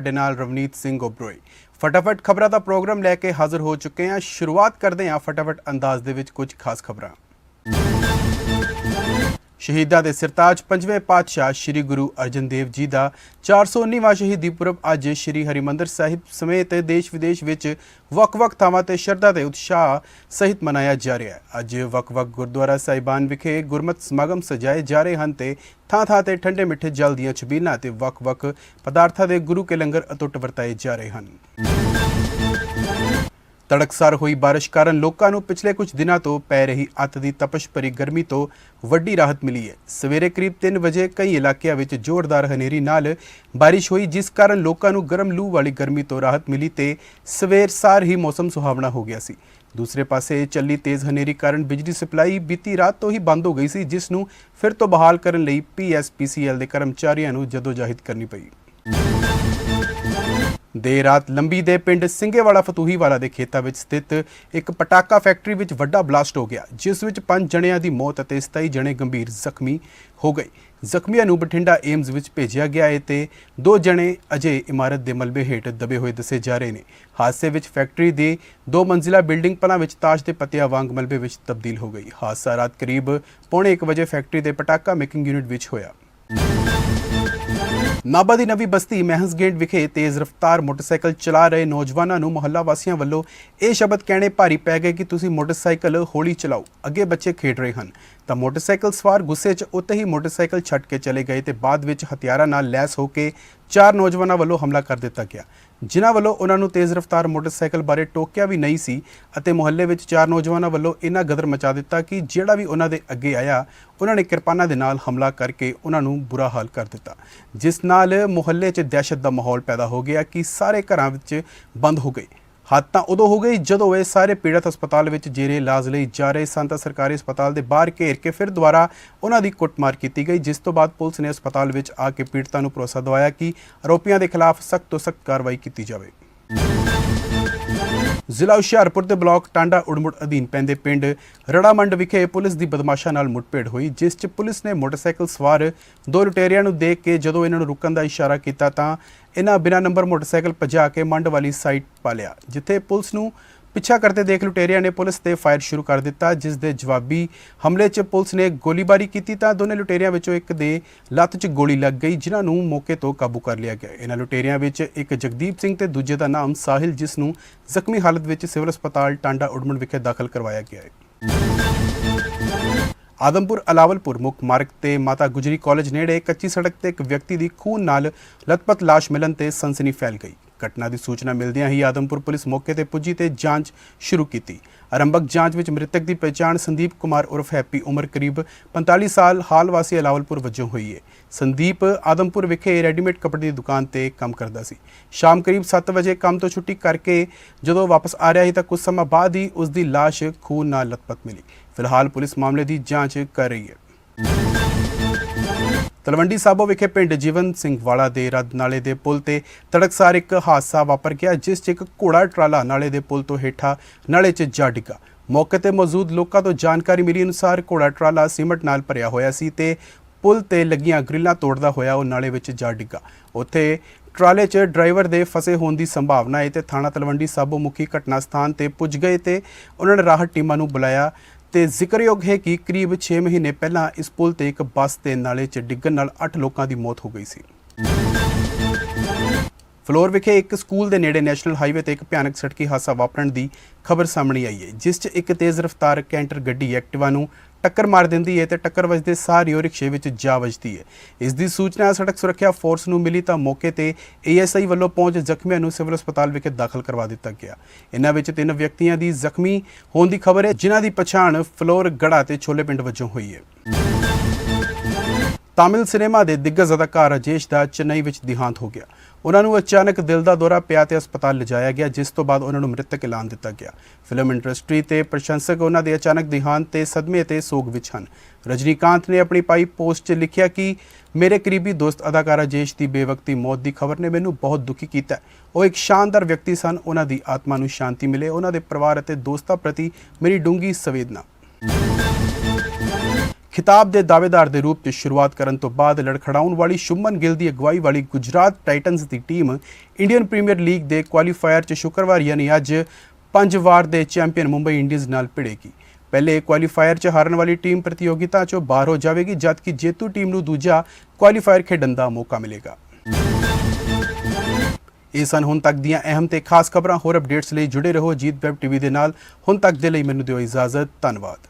ਸਾਡੇ ਨਾਲ ਰਵਨੀਤ ਸਿੰਘ ਓਬਰੋਏ ਫਟਾਫਟ ਖਬਰਾਂ ਦਾ ਪ੍ਰੋਗਰਾਮ ਲੈ ਕੇ ਹਾਜ਼ਰ ਹੋ ਚੁੱਕੇ ਹਾਂ। ਸ਼ੁਰੂਆਤ ਕਰਦੇ ਹਾਂ ਫਟਾਫਟ ਅੰਦਾਜ਼ ਦੇ ਵਿੱਚ ਕੁਝ ਖਾਸ ਖਬਰਾਂ। ਸ਼ਹੀਦਾਂ ਦੇ ਸਿਰਤਾਜ ਪੰਜਵੇਂ ਪਾਤਸ਼ਾਹ ਸ੍ਰੀ ਗੁਰੂ ਅਰਜਨ ਦੇਵ ਜੀ ਦਾ 419ਵਾਂ ਸ਼ਹੀਦੀ ਪੁਰਬ ਅੱਜ ਸ੍ਰੀ ਹਰਿਮੰਦਰ ਸਾਹਿਬ ਸਮੇਤ ਦੇਸ਼ ਵਿਦੇਸ਼ ਵਿੱਚ ਵੱਖ-ਵੱਖ ਥਾਵਾਂ ਤੇ ਸ਼ਰਧਾ ਤੇ ਉਤਸ਼ਾਹ ਸਹਿਤ ਮਨਾਇਆ ਜਾ ਰਿਹਾ ਹੈ। ਅੱਜ ਵੱਖ-ਵੱਖ ਗੁਰਦੁਆਰਾ ਸਾਹਿਬਾਨ ਵਿਖੇ ਗੁਰਮਤਿ ਸਮਾਗਮ ਸਜਾਏ ਜਾ ਰਹੇ ਹਨ ਤੇ ਥਾਂ-ਥਾਂ ਤੇ ਠੰਡੇ ਮਿੱਠੇ ਜਲ ਦੀਆਂ ਛਬੀਲਾਂ ਤੇ ਵੱਖ-ਵੱਖ ਪਦਾਰਥਾਂ ਦੇ ਗੁਰੂ ਕੇ ਲੰਗਰ ਅਟੁੱਟ ਵਰਤਾਏ ਜਾ ਰਹੇ ਹਨ। ਤੜਕਸਾਰ ਹੋਈ ਬਾਰਿਸ਼ ਕਾਰਨ ਲੋਕਾਂ ਨੂੰ ਪਿਛਲੇ ਕੁਝ ਦਿਨਾਂ ਤੋਂ ਪੈ ਰਹੀ ਅੱਤ ਦੀ ਤਪਸ਼ ਭਰੀ ਗਰਮੀ ਤੋਂ ਵੱਡੀ ਰਾਹਤ ਮਿਲੀ ਹੈ। ਸਵੇਰੇ ਕਰੀਬ 3 ਵਜੇ ਕਈ ਇਲਾਕਿਆਂ ਵਿੱਚ ਜ਼ੋਰਦਾਰ ਹਨੇਰੀ ਨਾਲ ਬਾਰਿਸ਼ ਹੋਈ, ਜਿਸ ਕਾਰਨ ਲੋਕਾਂ ਨੂੰ ਗਰਮ ਲੂ ਵਾਲੀ ਗਰਮੀ ਤੋਂ ਰਾਹਤ ਮਿਲੀ ਤੇ ਸਵੇਰ ਸਾਰ ਹੀ ਮੌਸਮ ਸੁਹਾਵਣਾ ਹੋ ਗਿਆ ਸੀ। ਦੂਸਰੇ ਪਾਸੇ ਚੱਲੀ ਤੇਜ਼ ਹਨੇਰੀ ਕਾਰਨ ਬਿਜਲੀ ਸਪਲਾਈ ਬੀਤੀ ਰਾਤ ਤੋਂ ਹੀ ਬੰਦ ਹੋ ਗਈ ਸੀ, ਜਿਸ ਨੂੰ ਫਿਰ ਤੋਂ ਬਹਾਲ ਕਰਨ ਲਈ ਪੀਐਸਪੀਸੀਐਲ ਦੇ ਕਰਮਚਾਰੀਆਂ ਨੂੰ ਜਦੋਜਹਿਦ ਕਰਨੀ ਪਈ। ਦੇਰ ਰਾਤ ਲੰਬੀ ਦੇ ਪਿੰਡ ਸਿੰਘੇਵਾਲਾ ਫਤੂਹੀਵਾਲਾ ਦੇ ਖੇਤਾਂ ਵਿੱਚ ਸਥਿਤ ਇੱਕ ਪਟਾਕਾ ਫੈਕਟਰੀ ਵਿੱਚ ਵੱਡਾ ਬਲਾਸਟ ਹੋ ਗਿਆ, ਜਿਸ ਵਿੱਚ 5 ਜਣਿਆਂ ਦੀ ਮੌਤ ਅਤੇ 27 ਜਣੇ ਗੰਭੀਰ ਜ਼ਖਮੀ ਹੋ ਗਏ। ਜ਼ਖਮੀਆਂ ਨੂੰ ਬਠਿੰਡਾ ਏਮਜ਼ ਵਿੱਚ ਭੇਜਿਆ ਗਿਆ ਹੈ ਤੇ ਦੋ ਜਣੇ ਅਜੇ ਇਮਾਰਤ ਦੇ ਮਲਬੇ ਹੇਠ ਦਬੇ ਹੋਏ ਦੱਸੇ ਜਾ ਰਹੇ ਨੇ। ਹਾਦਸੇ ਵਿੱਚ ਫੈਕਟਰੀ ਦੀ ਦੋ ਮੰਜ਼ਿਲਾ ਬਿਲਡਿੰਗ ਪਲਾਂ ਵਿੱਚ ਤਾਸ਼ ਦੇ ਪੱਤਿਆਂ ਵਾਂਗ ਮਲਬੇ ਵਿੱਚ ਤਬਦੀਲ ਹੋ ਗਈ। ਹਾਦਸਾ ਰਾਤ ਕਰੀਬ ਪੌਣੇ 1 ਵਜੇ ਫੈਕਟਰੀ ਦੇ ਪਟਾਕਾ ਮੇਕਿੰਗ ਯੂਨਿਟ ਵਿੱਚ ਹੋਇਆ। ਨਾਭਾ ਦੀ ਨਵੀਂ ਬਸਤੀ ਮਹਿੰਸ ਗੇਟ ਵਿਖੇ ਤੇਜ਼ ਰਫ਼ਤਾਰ ਮੋਟਰਸਾਈਕਲ ਚਲਾ ਰਹੇ ਨੌਜਵਾਨਾਂ ਨੂੰ ਮੁਹੱਲਾ ਵਾਸੀਆਂ ਵੱਲੋਂ ਇਹ ਸ਼ਬਦ ਕਹਿਣੇ ਭਾਰੀ ਪੈ ਗਏ ਕਿ ਤੁਸੀਂ ਮੋਟਰਸਾਈਕਲ ਹੌਲੀ ਚਲਾਓ, ਅੱਗੇ ਬੱਚੇ ਖੇਡ ਰਹੇ ਹਨ। ਤਾਂ ਮੋਟਰਸਾਈਕਲ ਸਵਾਰ ਗੁੱਸੇ 'ਚ ਉੱਤੇ ਹੀ ਮੋਟਰਸਾਈਕਲ ਛੱਡ ਕੇ ਚਲੇ ਗਏ ਤੇ ਬਾਅਦ ਵਿੱਚ ਹਥਿਆਰਾਂ ਨਾਲ ਲੈਸ ਹੋ ਕੇ ਚਾਰ ਨੌਜਵਾਨਾਂ ਵੱਲੋਂ ਹਮਲਾ ਕਰ ਦਿੱਤਾ ਗਿਆ। ਜਿਨ੍ਹਾਂ ਵੱਲੋਂ ਉਹਨਾਂ ਨੂੰ ਤੇਜ਼ ਰਫ਼ਤਾਰ ਮੋਟਰਸਾਈਕਲ ਬਾਰੇ ਟੋਕਿਆ ਵੀ ਨਹੀਂ ਸੀ ਅਤੇ ਮੁਹੱਲੇ ਵਿੱਚ ਚਾਰ ਨੌਜਵਾਨਾਂ ਵੱਲੋਂ ਇੰਨਾ ਗਦਰ ਮਚਾ ਦਿੱਤਾ ਕਿ ਜਿਹੜਾ ਵੀ ਉਹਨਾਂ ਦੇ ਅੱਗੇ ਆਇਆ, ਉਹਨਾਂ ਨੇ ਕਿਰਪਾਨਾਂ ਦੇ ਨਾਲ ਹਮਲਾ ਕਰਕੇ ਉਹਨਾਂ ਨੂੰ ਬੁਰਾ ਹਾਲ ਕਰ ਦਿੱਤਾ। ਜਿਸ ਨਾਲ ਮੁਹੱਲੇ 'ਚ ਦਹਿਸ਼ਤ ਦਾ ਮਾਹੌਲ ਪੈਦਾ ਹੋ ਗਿਆ ਕਿ ਸਾਰੇ ਘਰਾਂ ਵਿੱਚ ਬੰਦ ਹੋ ਗਏ। ਹੱਦ ਤਾਂ ਉਦੋਂ ਹੋ ਗਈ ਜਦੋਂ ਇਹ ਸਾਰੇ ਪੀੜਤ ਹਸਪਤਾਲ ਵਿੱਚ ਜੇਰੇ ਇਲਾਜ ਲਈ ਜਾ ਰਹੇ ਸਨ ਤਾਂ ਸਰਕਾਰੀ ਹਸਪਤਾਲ ਦੇ ਬਾਹਰ ਘੇਰ ਕੇ ਫਿਰ ਦੁਬਾਰਾ ਉਹਨਾਂ ਦੀ ਕੁੱਟਮਾਰ ਕੀਤੀ ਗਈ, ਜਿਸ ਤੋਂ ਬਾਅਦ ਪੁਲਿਸ ਨੇ ਹਸਪਤਾਲ ਵਿੱਚ ਆ ਕੇ ਪੀੜਤਾਂ ਨੂੰ ਭਰੋਸਾ ਦਵਾਇਆ ਕਿ ਆਰੋਪੀਆਂ ਦੇ ਖਿਲਾਫ ਸਖਤ ਤੋਂ ਸਖਤ ਕਾਰਵਾਈ ਕੀਤੀ ਜਾਵੇ। ਜ਼ਿਲ੍ਹਾ ਹੁਸ਼ਿਆਰਪੁਰ ਦੇ ਬਲਾਕ ਟਾਂਡਾ ਉੜਮੁੜ ਅਧੀਨ ਪੈਂਦੇ ਪਿੰਡ ਰੜਾਮੰਡ ਵਿਖੇ ਪੁਲਿਸ ਦੀ ਬਦਮਾਸ਼ਾਂ ਨਾਲ ਮੁੱਠਭੇੜ ਹੋਈ, ਜਿਸ 'ਚ ਪੁਲਿਸ ਨੇ ਮੋਟਰਸਾਈਕਲ ਸਵਾਰ ਦੋ ਲੁਟੇਰਿਆਂ ਨੂੰ ਦੇਖ ਕੇ ਜਦੋਂ ਇਹਨਾਂ ਨੂੰ ਰੁਕਣ ਦਾ ਇਸ਼ਾਰਾ ਕੀਤਾ ਤਾਂ ਇਹਨਾਂ ਬਿਨਾਂ ਨੰਬਰ ਮੋਟਰਸਾਈਕਲ ਭਜਾ ਕੇ ਮੰਡ ਵਾਲੀ ਸਾਈਟ ਪਾ ਲਿਆ, ਜਿੱਥੇ ਪੁਲਿਸ ਨੂੰ ਪਿੱਛਾ ਕਰਦੇ ਦੇਖ ਲੁਟੇਰਿਆਂ ਨੇ ਪੁਲਿਸ ਤੇ ਫਾਇਰ ਸ਼ੁਰੂ ਕਰ ਦਿੱਤਾ, ਜਿਸ ਦੇ ਜਵਾਬੀ ਹਮਲੇ 'ਚ ਪੁਲਿਸ ਨੇ ਗੋਲੀਬਾਰੀ ਕੀਤੀ ਤਾਂ ਦੋਨੇ ਲੁਟੇਰਿਆਂ ਵਿੱਚੋਂ ਇੱਕ ਦੇ ਲੱਤ 'ਚ ਗੋਲੀ ਲੱਗ ਗਈ, ਜਿਨ੍ਹਾਂ ਨੂੰ ਮੌਕੇ ਤੋਂ ਕਾਬੂ ਕਰ ਲਿਆ ਗਿਆ। ਇਹਨਾਂ ਲੁਟੇਰਿਆਂ ਵਿੱਚ ਇੱਕ ਜਗਦੀਪ ਸਿੰਘ ਤੇ ਦੂਜੇ ਦਾ ਨਾਮ ਸਾਹਿਲ, ਜਿਸ ਨੂੰ ਜ਼ਖਮੀ ਹਾਲਤ ਵਿੱਚ ਸਿਵਲ ਹਸਪਤਾਲ ਟਾਂਡਾ ਉਡਮਣ ਵਿਖੇ ਦਾਖਲ ਕਰਵਾਇਆ ਗਿਆ ਹੈ। ਆਦਮਪੁਰ ਅਲਾਵਲਪੁਰ ਮੁੱਖ ਮਾਰਗ ਤੇ ਮਾਤਾ ਗੁਜਰੀ ਕਾਲਜ ਨੇੜੇ ਕੱਚੀ ਸੜਕ ਤੇ ਇੱਕ ਵਿਅਕਤੀ ਦੀ ਖੂਨ ਨਾਲ ਲਤਪਤ ਲਾਸ਼ ਮਿਲਣ ਤੇ ਸਨਸਨੀ ਫੈਲ ਗਈ। ਘਟਨਾ ਦੀ ਸੂਚਨਾ ਮਿਲਦਿਆਂ ਹੀ ਆਦਮਪੁਰ ਪੁਲਿਸ ਮੌਕੇ ਤੇ ਪੁੱਜੀ ਤੇ ਜਾਂਚ ਸ਼ੁਰੂ ਕੀਤੀ। ਆਰੰਭਕ ਜਾਂਚ ਵਿੱਚ ਮ੍ਰਿਤਕ ਦੀ ਪਛਾਣ ਸੰਦੀਪ ਕੁਮਾਰ ਉਰਫ ਹੈਪੀ ਉਮਰ ਕਰੀਬ 45 ਸਾਲ ਹਾਲ ਵਾਸੀ ਅਲਾਵਲਪੁਰ ਵਜੋਂ ਹੋਈ ਹੈ ਸੰਦੀਪ ਆਦਮਪੁਰ ਵਿਖੇ ਰੈਡੀਮੇਡ ਕੱਪੜੇ ਦੀ ਦੁਕਾਨ ਤੇ ਕੰਮ ਕਰਦਾ ਸੀ। ਸ਼ਾਮ ਕਰੀਬ 7 ਵਜੇ ਕੰਮ ਤੋਂ ਛੁੱਟੀ ਕਰਕੇ ਜਦੋਂ ਵਾਪਸ ਆ ਰਿਹਾ ਸੀ ਤਾਂ ਕੁਝ ਸਮਾਂ ਬਾਅਦ ਹੀ ਉਸ ਦੀ ਲਾਸ਼ ਖੂਨ ਨਾਲ ਲਤਪਤ ਮਿਲੀ। ਫਿਲਹਾਲ ਪੁਲਿਸ ਮਾਮਲੇ ਦੀ ਜਾਂਚ ਕਰ ਰਹੀ ਹੈ। ਤਲਵੰਡੀ ਸਾਬੋ ਵਿਖੇ ਪਿੰਡ ਜੀਵਨ ਸਿੰਘ ਵਾਲਾ ਦੇ ਰੱਦ ਨਾਲੇ ਦੇ ਪੁਲ ਤੇ ਤੜਕਸਾਰ ਇੱਕ ਹਾਦਸਾ ਵਾਪਰ ਗਿਆ, ਜਿਸ 'ਚ ਇੱਕ ਘੋੜਾ ਟਰਾਲਾ ਨਾਲੇ ਦੇ ਪੁਲ ਤੋਂ ਹੇਠਾਂ ਨਾਲੇ 'ਚ ਜਾ ਡਿੱਗਾ। ਮੌਕੇ ਤੇ ਮੌਜੂਦ ਲੋਕਾਂ ਤੋਂ ਜਾਣਕਾਰੀ ਮਿਲੀ ਅਨੁਸਾਰ ਘੋੜਾ ਟਰਾਲਾ ਸੀਮਟ ਨਾਲ ਭਰਿਆ ਹੋਇਆ ਸੀ ਤੇ ਪੁਲ ਤੇ ਲੱਗੀਆਂ ਗ੍ਰਿਲਾਂ ਤੋੜਦਾ ਹੋਇਆ ਉਹ ਨਾਲੇ ਵਿੱਚ ਜਾ ਡਿੱਗਾ। ਉੱਥੇ ਟਰਾਲੇ 'ਚ ਡਰਾਈਵਰ ਦੇ ਫਸੇ ਹੋਣ ਦੀ ਸੰਭਾਵਨਾ ਹੈ ਤੇ ਥਾਣਾ ਤਲਵੰਡੀ ਸਾਬੋ ਮੁਖੀ ਘਟਨਾ ਸਥਾਨ ਤੇ ਪੁੱਜ ਗਏ ਤੇ ਉਹਨਾਂ ਨੇ ਰਾਹਤ ਟੀਮਾਂ ਨੂੰ ਬੁਲਾਇਆ। ਤੇ ਜ਼ਿਕਰਯੋਗ ਹੈ ਕਿ ਕਰੀਬ 6 ਮਹੀਨੇ ਪਹਿਲਾਂ ਇਸ ਪੁਲ ਤੇ ਇੱਕ ਬੱਸ ਤੇ ਨਾਲੇ 'ਚ ਡਿੱਗਣ ਨਾਲ 8 ਲੋਕਾਂ ਦੀ ਮੌਤ ਹੋ ਗਈ ਸੀ। ਫਲੋਰ ਵਿਖੇ ਇੱਕ ਸਕੂਲ ਦੇ ਨੇੜੇ ਨੈਸ਼ਨਲ ਹਾਈਵੇ ਤੇ ਇੱਕ ਭਿਆਨਕ ਸੜਕੀ ਹਾਦਸਾ ਵਾਪਰਨ ਦੀ ਖਬਰ ਸਾਹਮਣੇ ਆਈ ਹੈ, ਜਿਸ 'ਚ ਇੱਕ ਤੇਜ਼ ਰਫ਼ਤਾਰ ਕੈਂਟਰ ਗੱਡੀ ਐਕਟਿਵਾ ਨੂੰ ਟੱਕਰ ਮਾਰ ਦਿੰਦੀ ਹੈ ਤੇ ਟੱਕਰ ਵੱਜਦੇ ਸਾਰ ਹੀ ਉਹ ਰਿਕਸ਼ੇ ਵਿੱਚ ਜਾ ਵੱਜਦੀ ਹੈ। ਇਸ ਦੀ ਸੂਚਨਾ ਸੜਕ ਸੁਰੱਖਿਆ ਫੋਰਸ ਨੂੰ ਮਿਲੀ ਤਾਂ ਮੌਕੇ ਤੇ ਏਐਸਆਈ ਵੱਲੋਂ ਪਹੁੰਚ ਜ਼ਖਮੀਆਂ ਨੂੰ ਸਿਵਲ ਹਸਪਤਾਲ ਵਿਖੇ ਦਾਖਲ ਕਰਵਾ ਦਿੱਤਾ ਗਿਆ। ਇਹਨਾਂ ਵਿੱਚ ਤਿੰਨ ਵਿਅਕਤੀਆਂ ਦੀ ਜ਼ਖਮੀ ਹੋਣ ਦੀ ਖਬਰ ਹੈ, ਜਿਨ੍ਹਾਂ ਦੀ ਪਛਾਣ ਫਲੋਰ ਗੜਾ ਤੇ ਛੋਲੇ ਪਿੰਡ ਵਜੋਂ ਹੋਈ ਹੈ। ਤਾਮਿਲ ਸਿਨੇਮਾ ਦੇ ਦਿੱਗਜ ਅਦਾਕਾਰ ਰਾਜੇਸ਼ ਦਾ ਚੇਨਈ ਵਿੱਚ ਦਿਹਾਂਤ ਹੋ ਗਿਆ। ਉਹਨਾਂ ਨੂੰ ਅਚਾਨਕ ਦਿਲ ਦਾ ਦੌਰਾ ਪਿਆ ਤੇ ਹਸਪਤਾਲ ਲਿਜਾਇਆ ਗਿਆ, ਜਿਸ ਤੋਂ ਬਾਅਦ ਉਹਨਾਂ ਨੂੰ ਮ੍ਰਿਤਕ ਐਲਾਨ ਦਿੱਤਾ ਗਿਆ। ਫਿਲਮ ਇੰਡਸਟਰੀ ਤੇ ਪ੍ਰਸ਼ੰਸਕ ਉਹਨਾਂ ਦੇ ਅਚਾਨਕ ਦਿਹਾਂਤ ਤੇ ਸਦਮੇ ਤੇ ਸੋਗ ਵਿੱਚ ਹਨ। ਰਜਨੀਕਾਂਤ ਨੇ ਆਪਣੀ ਪਾਈ ਪੋਸਟ 'ਚ ਲਿਖਿਆ ਕਿ, ਮੇਰੇ ਕਰੀਬੀ ਦੋਸਤ ਅਦਾਕਾਰਾ ਰਾਜੇਸ਼ ਦੀ ਬੇਵਕਤੀ ਮੌਤ ਦੀ ਖਬਰ ਨੇ ਮੈਨੂੰ ਬਹੁਤ ਦੁਖੀ ਕੀਤਾ ਉਹ ਇੱਕ ਸ਼ਾਨਦਾਰ ਵਿਅਕਤੀ ਸਨ। ਉਹਨਾਂ ਦੀ ਆਤਮਾ ਨੂੰ ਸ਼ਾਂਤੀ ਮਿਲੇ। ਉਹਨਾਂ ਦੇ ਪਰਿਵਾਰ ਅਤੇ ਦੋਸਤਾਂ ਪ੍ਰਤੀ ਮੇਰੀ ਡੂੰਗੀ ਸੰਵੇਦਨਾ। ਖਿਤਾਬ ਦੇ ਦਾਅਵੇਦਾਰ ਦੇ ਰੂਪ 'ਚ ਸ਼ੁਰੂਆਤ ਕਰਨ ਤੋਂ ਬਾਅਦ ਲੜਖੜਾਉਣ ਵਾਲੀ ਸ਼ੁਮਨ ਗਿੱਲ ਦੀ ਅਗਵਾਈ ਵਾਲੀ ਗੁਜਰਾਤ ਟਾਈਟਨਸ ਦੀ ਟੀਮ ਇੰਡੀਅਨ ਪ੍ਰੀਮੀਅਰ ਲੀਗ ਦੇ ਕੁਆਲੀਫਾਇਰ 'ਚ ਸ਼ੁੱਕਰਵਾਰ ਯਾਨੀ ਅੱਜ ਪੰਜ ਵਾਰ ਦੇ ਚੈਂਪੀਅਨ ਮੁੰਬਈ ਇੰਡੀਅਨਸ ਨਾਲ ਭਿੜੇਗੀ। ਪਹਿਲੇ ਕੁਆਲੀਫਾਇਰ 'ਚ ਹਾਰਨ ਵਾਲੀ ਟੀਮ ਪ੍ਰਤੀਯੋਗਿਤਾ 'ਚੋਂ ਬਾਹਰ ਹੋ ਜਾਵੇਗੀ, ਜਦਕਿ ਜੇਤੂ ਟੀਮ ਨੂੰ ਦੂਜਾ ਕੁਆਲੀਫਾਇਰ ਖੇਡਣ ਦਾ ਮੌਕਾ ਮਿਲੇਗਾ। ਇਹ ਸਨ ਹੁਣ ਤੱਕ ਦੀਆਂ ਅਹਿਮ ਤੇ ਖਾਸ ਖਬਰਾਂ। ਹੋਰ ਅਪਡੇਟਸ ਲਈ ਜੁੜੇ ਰਹੋ ਅਜੀਤ ਵੈਬ ਟੀਵੀ ਦੇ ਨਾਲ। ਹੁਣ ਤੱਕ ਦੇ ਲਈ ਮੈਨੂੰ ਦਿਓ ਇਜਾਜ਼ਤ। ਧੰਨਵਾਦ।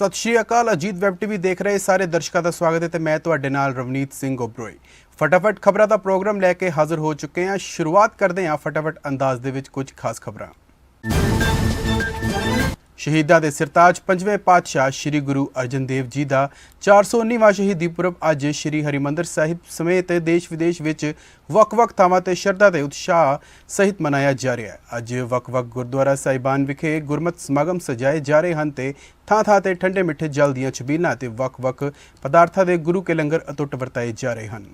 ਸਤਿ ਸ਼੍ਰੀ ਅਕਾਲ, ਅਜੀਤ ਵੈਬ ਟੀਵੀ ਦੇਖ ਰਹੇ ਸਾਰੇ ਦਰਸ਼ਕਾਂ ਦਾ ਸਵਾਗਤ ਹੈ ਤੇ ਮੈਂ ਤੁਹਾਡੇ ਨਾਲ ਰਵਨੀਤ ਸਿੰਘ ਓਬਰੋਈ ਫਟਾਫਟ ਖਬਰਾਂ ਦਾ ਪ੍ਰੋਗਰਾਮ ਲੈ ਕੇ ਹਾਜ਼ਰ ਹੋ ਚੁੱਕੇ ਹਾਂ। ਸ਼ੁਰੂਆਤ ਕਰਦੇ ਹਾਂ ਫਟਾਫਟ ਅੰਦਾਜ਼ ਦੇ ਵਿੱਚ ਕੁਝ ਖਾਸ ਖਬਰਾਂ। ਸ਼ਹੀਦਾਂ ਦੇ ਸਿਰਤਾਜ ਪੰਜਵੇਂ ਪਾਤਸ਼ਾਹ ਸ੍ਰੀ ਗੁਰੂ ਅਰਜਨ ਦੇਵ ਜੀ ਦਾ 419ਵਾਂ ਸ਼ਹੀਦੀ ਪੁਰਬ ਅੱਜ ਸ੍ਰੀ ਹਰਿਮੰਦਰ ਸਾਹਿਬ ਸਮੇਤ ਦੇਸ਼ ਵਿਦੇਸ਼ ਵਿੱਚ ਵੱਖ-ਵੱਖ ਥਾਵਾਂ ਤੇ ਸ਼ਰਧਾ ਤੇ ਉਤਸ਼ਾਹ ਸਹਿਤ ਮਨਾਇਆ ਜਾ ਰਿਹਾ ਹੈ। ਅੱਜ ਵੱਖ-ਵੱਖ ਗੁਰਦੁਆਰਾ ਸਾਹਿਬਾਨ ਵਿਖੇ ਗੁਰਮਤਿ ਸਮਾਗਮ ਸਜਾਏ ਜਾ ਰਹੇ ਹਨ ਤੇ ਥਾਂ-ਥਾਂ ਤੇ ਠੰਡੇ ਮਿੱਠੇ ਜਲ ਦੀਆਂ ਛਬੀਲਾਂ ਤੇ ਵੱਖ-ਵੱਖ ਪਦਾਰਥਾਂ ਦੇ ਗੁਰੂ ਕੇ ਲੰਗਰ ਅਟੁੱਟ ਵਰਤਾਏ ਜਾ ਰਹੇ ਹਨ।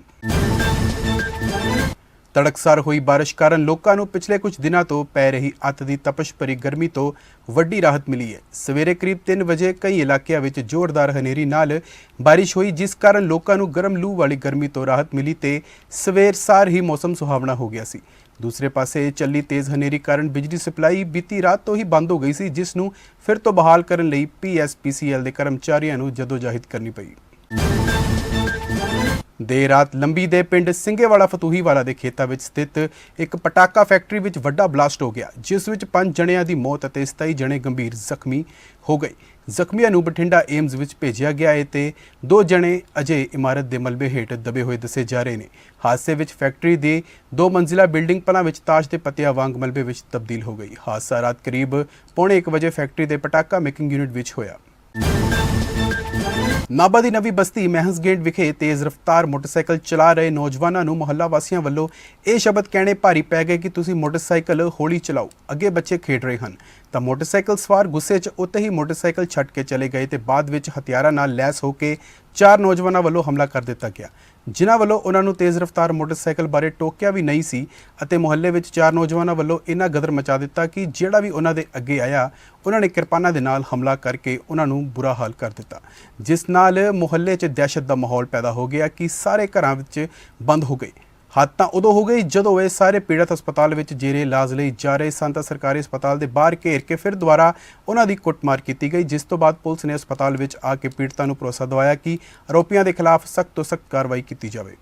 ਤੜਕਸਾਰ ਹੋਈ ਬਾਰਿਸ਼ ਕਾਰਨ ਲੋਕਾਂ ਨੂੰ ਪਿਛਲੇ ਕੁਝ ਦਿਨਾਂ ਤੋਂ ਪੈ ਰਹੀ ਅੱਤ ਦੀ ਤਪਸ਼ ਭਰੀ ਗਰਮੀ ਤੋਂ ਵੱਡੀ ਰਾਹਤ ਮਿਲੀ ਹੈ। ਸਵੇਰੇ ਕਰੀਬ 3 ਵਜੇ ਕਈ ਇਲਾਕਿਆਂ ਵਿੱਚ ਜ਼ੋਰਦਾਰ ਹਨੇਰੀ ਨਾਲ ਬਾਰਿਸ਼ ਹੋਈ, ਜਿਸ ਕਾਰਨ ਲੋਕਾਂ ਨੂੰ ਗਰਮ ਲੂ ਵਾਲੀ ਗਰਮੀ ਤੋਂ ਰਾਹਤ ਮਿਲੀ ਤੇ ਸਵੇਰ ਸਾਰ ਹੀ ਮੌਸਮ ਸੁਹਾਵਣਾ ਹੋ ਗਿਆ ਸੀ। ਦੂਸਰੇ ਪਾਸੇ ਚੱਲੀ ਤੇਜ਼ ਹਨੇਰੀ ਕਾਰਨ ਬਿਜਲੀ ਸਪਲਾਈ ਬੀਤੀ ਰਾਤ ਤੋਂ ਹੀ ਬੰਦ ਹੋ ਗਈ ਸੀ, ਜਿਸ ਨੂੰ ਫਿਰ ਤੋਂ ਬਹਾਲ ਕਰਨ ਲਈ ਪੀਐਸਪੀਸੀਐਲ ਦੇ ਕਰਮਚਾਰੀਆਂ ਨੂੰ ਜਦੋਜਹਿਦ ਕਰਨੀ ਪਈ। ਦੇਰ ਰਾਤ ਲੰਬੀ ਦੇ ਪਿੰਡ ਸਿੰਘੇਵਾਲਾ ਫਤੂਹੀਵਾਲਾ ਦੇ ਖੇਤਾਂ ਵਿੱਚ ਸਥਿਤ ਇੱਕ ਪਟਾਕਾ ਫੈਕਟਰੀ ਵਿੱਚ ਵੱਡਾ ਬਲਾਸਟ ਹੋ ਗਿਆ, ਜਿਸ ਵਿੱਚ 5 ਜਣਿਆਂ ਦੀ ਮੌਤ ਅਤੇ 27 ਜਣੇ ਗੰਭੀਰ ਜ਼ਖਮੀ ਹੋ ਗਏ। ਜ਼ਖਮੀਆਂ ਨੂੰ ਬਠਿੰਡਾ ਏਮਜ਼ ਵਿੱਚ ਭੇਜਿਆ ਗਿਆ ਹੈ ਤੇ ਦੋ ਜਣੇ ਅਜੇ ਇਮਾਰਤ ਦੇ ਮਲਬੇ ਹੇਠ ਦਬੇ ਹੋਏ ਦੱਸੇ ਜਾ ਰਹੇ ਨੇ। ਹਾਦਸੇ ਵਿੱਚ ਫੈਕਟਰੀ ਦੀ ਦੋ ਮੰਜ਼ਿਲਾ ਬਿਲਡਿੰਗ ਪਲਾਂ ਵਿੱਚ ਤਾਸ਼ ਦੇ ਪੱਤਿਆਂ ਵਾਂਗ ਮਲਬੇ ਵਿੱਚ ਤਬਦੀਲ ਹੋ ਗਈ। ਹਾਦਸਾ ਰਾਤ ਕਰੀਬ ਪੌਣੇ 1 ਵਜੇ ਫੈਕਟਰੀ ਦੇ ਪਟਾਕਾ ਮੇਕਿੰਗ ਯੂਨਿਟ ਵਿੱਚ ਹੋਇਆ। ਨਾਭਾ ਦੀ ਨਵੀਂ ਬਸਤੀ ਮਹਿੰਸਗੇਟ ਵਿਖੇ ਤੇਜ਼ ਰਫ਼ਤਾਰ ਮੋਟਰਸਾਈਕਲ ਚਲਾ ਰਹੇ ਨੌਜਵਾਨਾਂ ਨੂੰ ਮੁਹੱਲਾ ਵਾਸੀਆਂ ਵੱਲੋਂ ਇਹ ਸ਼ਬਦ ਕਹਿਣੇ ਭਾਰੀ ਪੈ ਗਏ ਕਿ ਤੁਸੀਂ ਮੋਟਰਸਾਈਕਲ ਹੌਲੀ ਚਲਾਓ, ਅੱਗੇ ਬੱਚੇ ਖੇਡ ਰਹੇ ਹਨ। ਤਾਂ ਮੋਟਰਸਾਈਕਲ ਸਵਾਰ ਗੁੱਸੇ 'ਚ ਉੱਤੇ ਹੀ ਮੋਟਰਸਾਈਕਲ ਛੱਡ ਕੇ ਚਲੇ ਗਏ ਤੇ ਬਾਅਦ ਵਿੱਚ ਹਥਿਆਰਾਂ ਨਾਲ ਲੈਸ ਹੋ ਕੇ ਚਾਰ ਨੌਜਵਾਨਾਂ ਵੱਲੋਂ ਹਮਲਾ ਕਰ ਦਿੱਤਾ ਗਿਆ। ਜਿਨ੍ਹਾਂ ਵੱਲੋਂ ਉਹਨਾਂ ਨੂੰ ਤੇਜ਼ ਰਫ਼ਤਾਰ ਮੋਟਰਸਾਈਕਲ ਬਾਰੇ ਟੋਕਿਆ ਵੀ ਨਹੀਂ ਸੀ ਅਤੇ ਮੁਹੱਲੇ ਵਿੱਚ ਚਾਰ ਨੌਜਵਾਨਾਂ ਵੱਲੋਂ ਇੰਨਾ ਗਦਰ ਮਚਾ ਦਿੱਤਾ ਕਿ ਜਿਹੜਾ ਵੀ ਉਹਨਾਂ ਦੇ ਅੱਗੇ ਆਇਆ, ਉਹਨਾਂ ਨੇ ਕਿਰਪਾਨਾਂ ਦੇ ਨਾਲ ਹਮਲਾ ਕਰਕੇ ਉਹਨਾਂ ਨੂੰ ਬੁਰਾ ਹਾਲ ਕਰ ਦਿੱਤਾ। ਜਿਸ ਨਾਲ ਮੁਹੱਲੇ 'ਚ ਦਹਿਸ਼ਤ ਦਾ ਮਾਹੌਲ ਪੈਦਾ ਹੋ ਗਿਆ ਕਿ ਸਾਰੇ ਘਰਾਂ ਵਿੱਚ ਬੰਦ ਹੋ ਗਏ। ਹੱਦ ਤਾਂ ਉਦੋਂ ਹੋ ਗਈ ਜਦੋਂ ਇਹ ਸਾਰੇ ਪੀੜਤ ਹਸਪਤਾਲ ਵਿੱਚ ਜੇਰੇ ਇਲਾਜ ਲਈ ਜਾ ਰਹੇ ਸਨ ਤਾਂ ਸਰਕਾਰੀ ਹਸਪਤਾਲ ਦੇ ਬਾਹਰ ਘੇਰ ਕੇ ਫਿਰ ਦੁਬਾਰਾ ਉਹਨਾਂ ਦੀ ਕੁੱਟਮਾਰ ਕੀਤੀ ਗਈ, ਜਿਸ ਤੋਂ ਬਾਅਦ ਪੁਲਿਸ ਨੇ ਹਸਪਤਾਲ ਵਿੱਚ ਆ ਕੇ ਪੀੜਤਾਂ ਨੂੰ ਭਰੋਸਾ ਦਿਵਾਇਆ ਕਿ ਆਰੋਪੀਆਂ ਦੇ ਖਿਲਾਫ ਸਖਤ ਤੋਂ ਸਖਤ ਕਾਰਵਾਈ ਕੀਤੀ ਜਾਵੇ।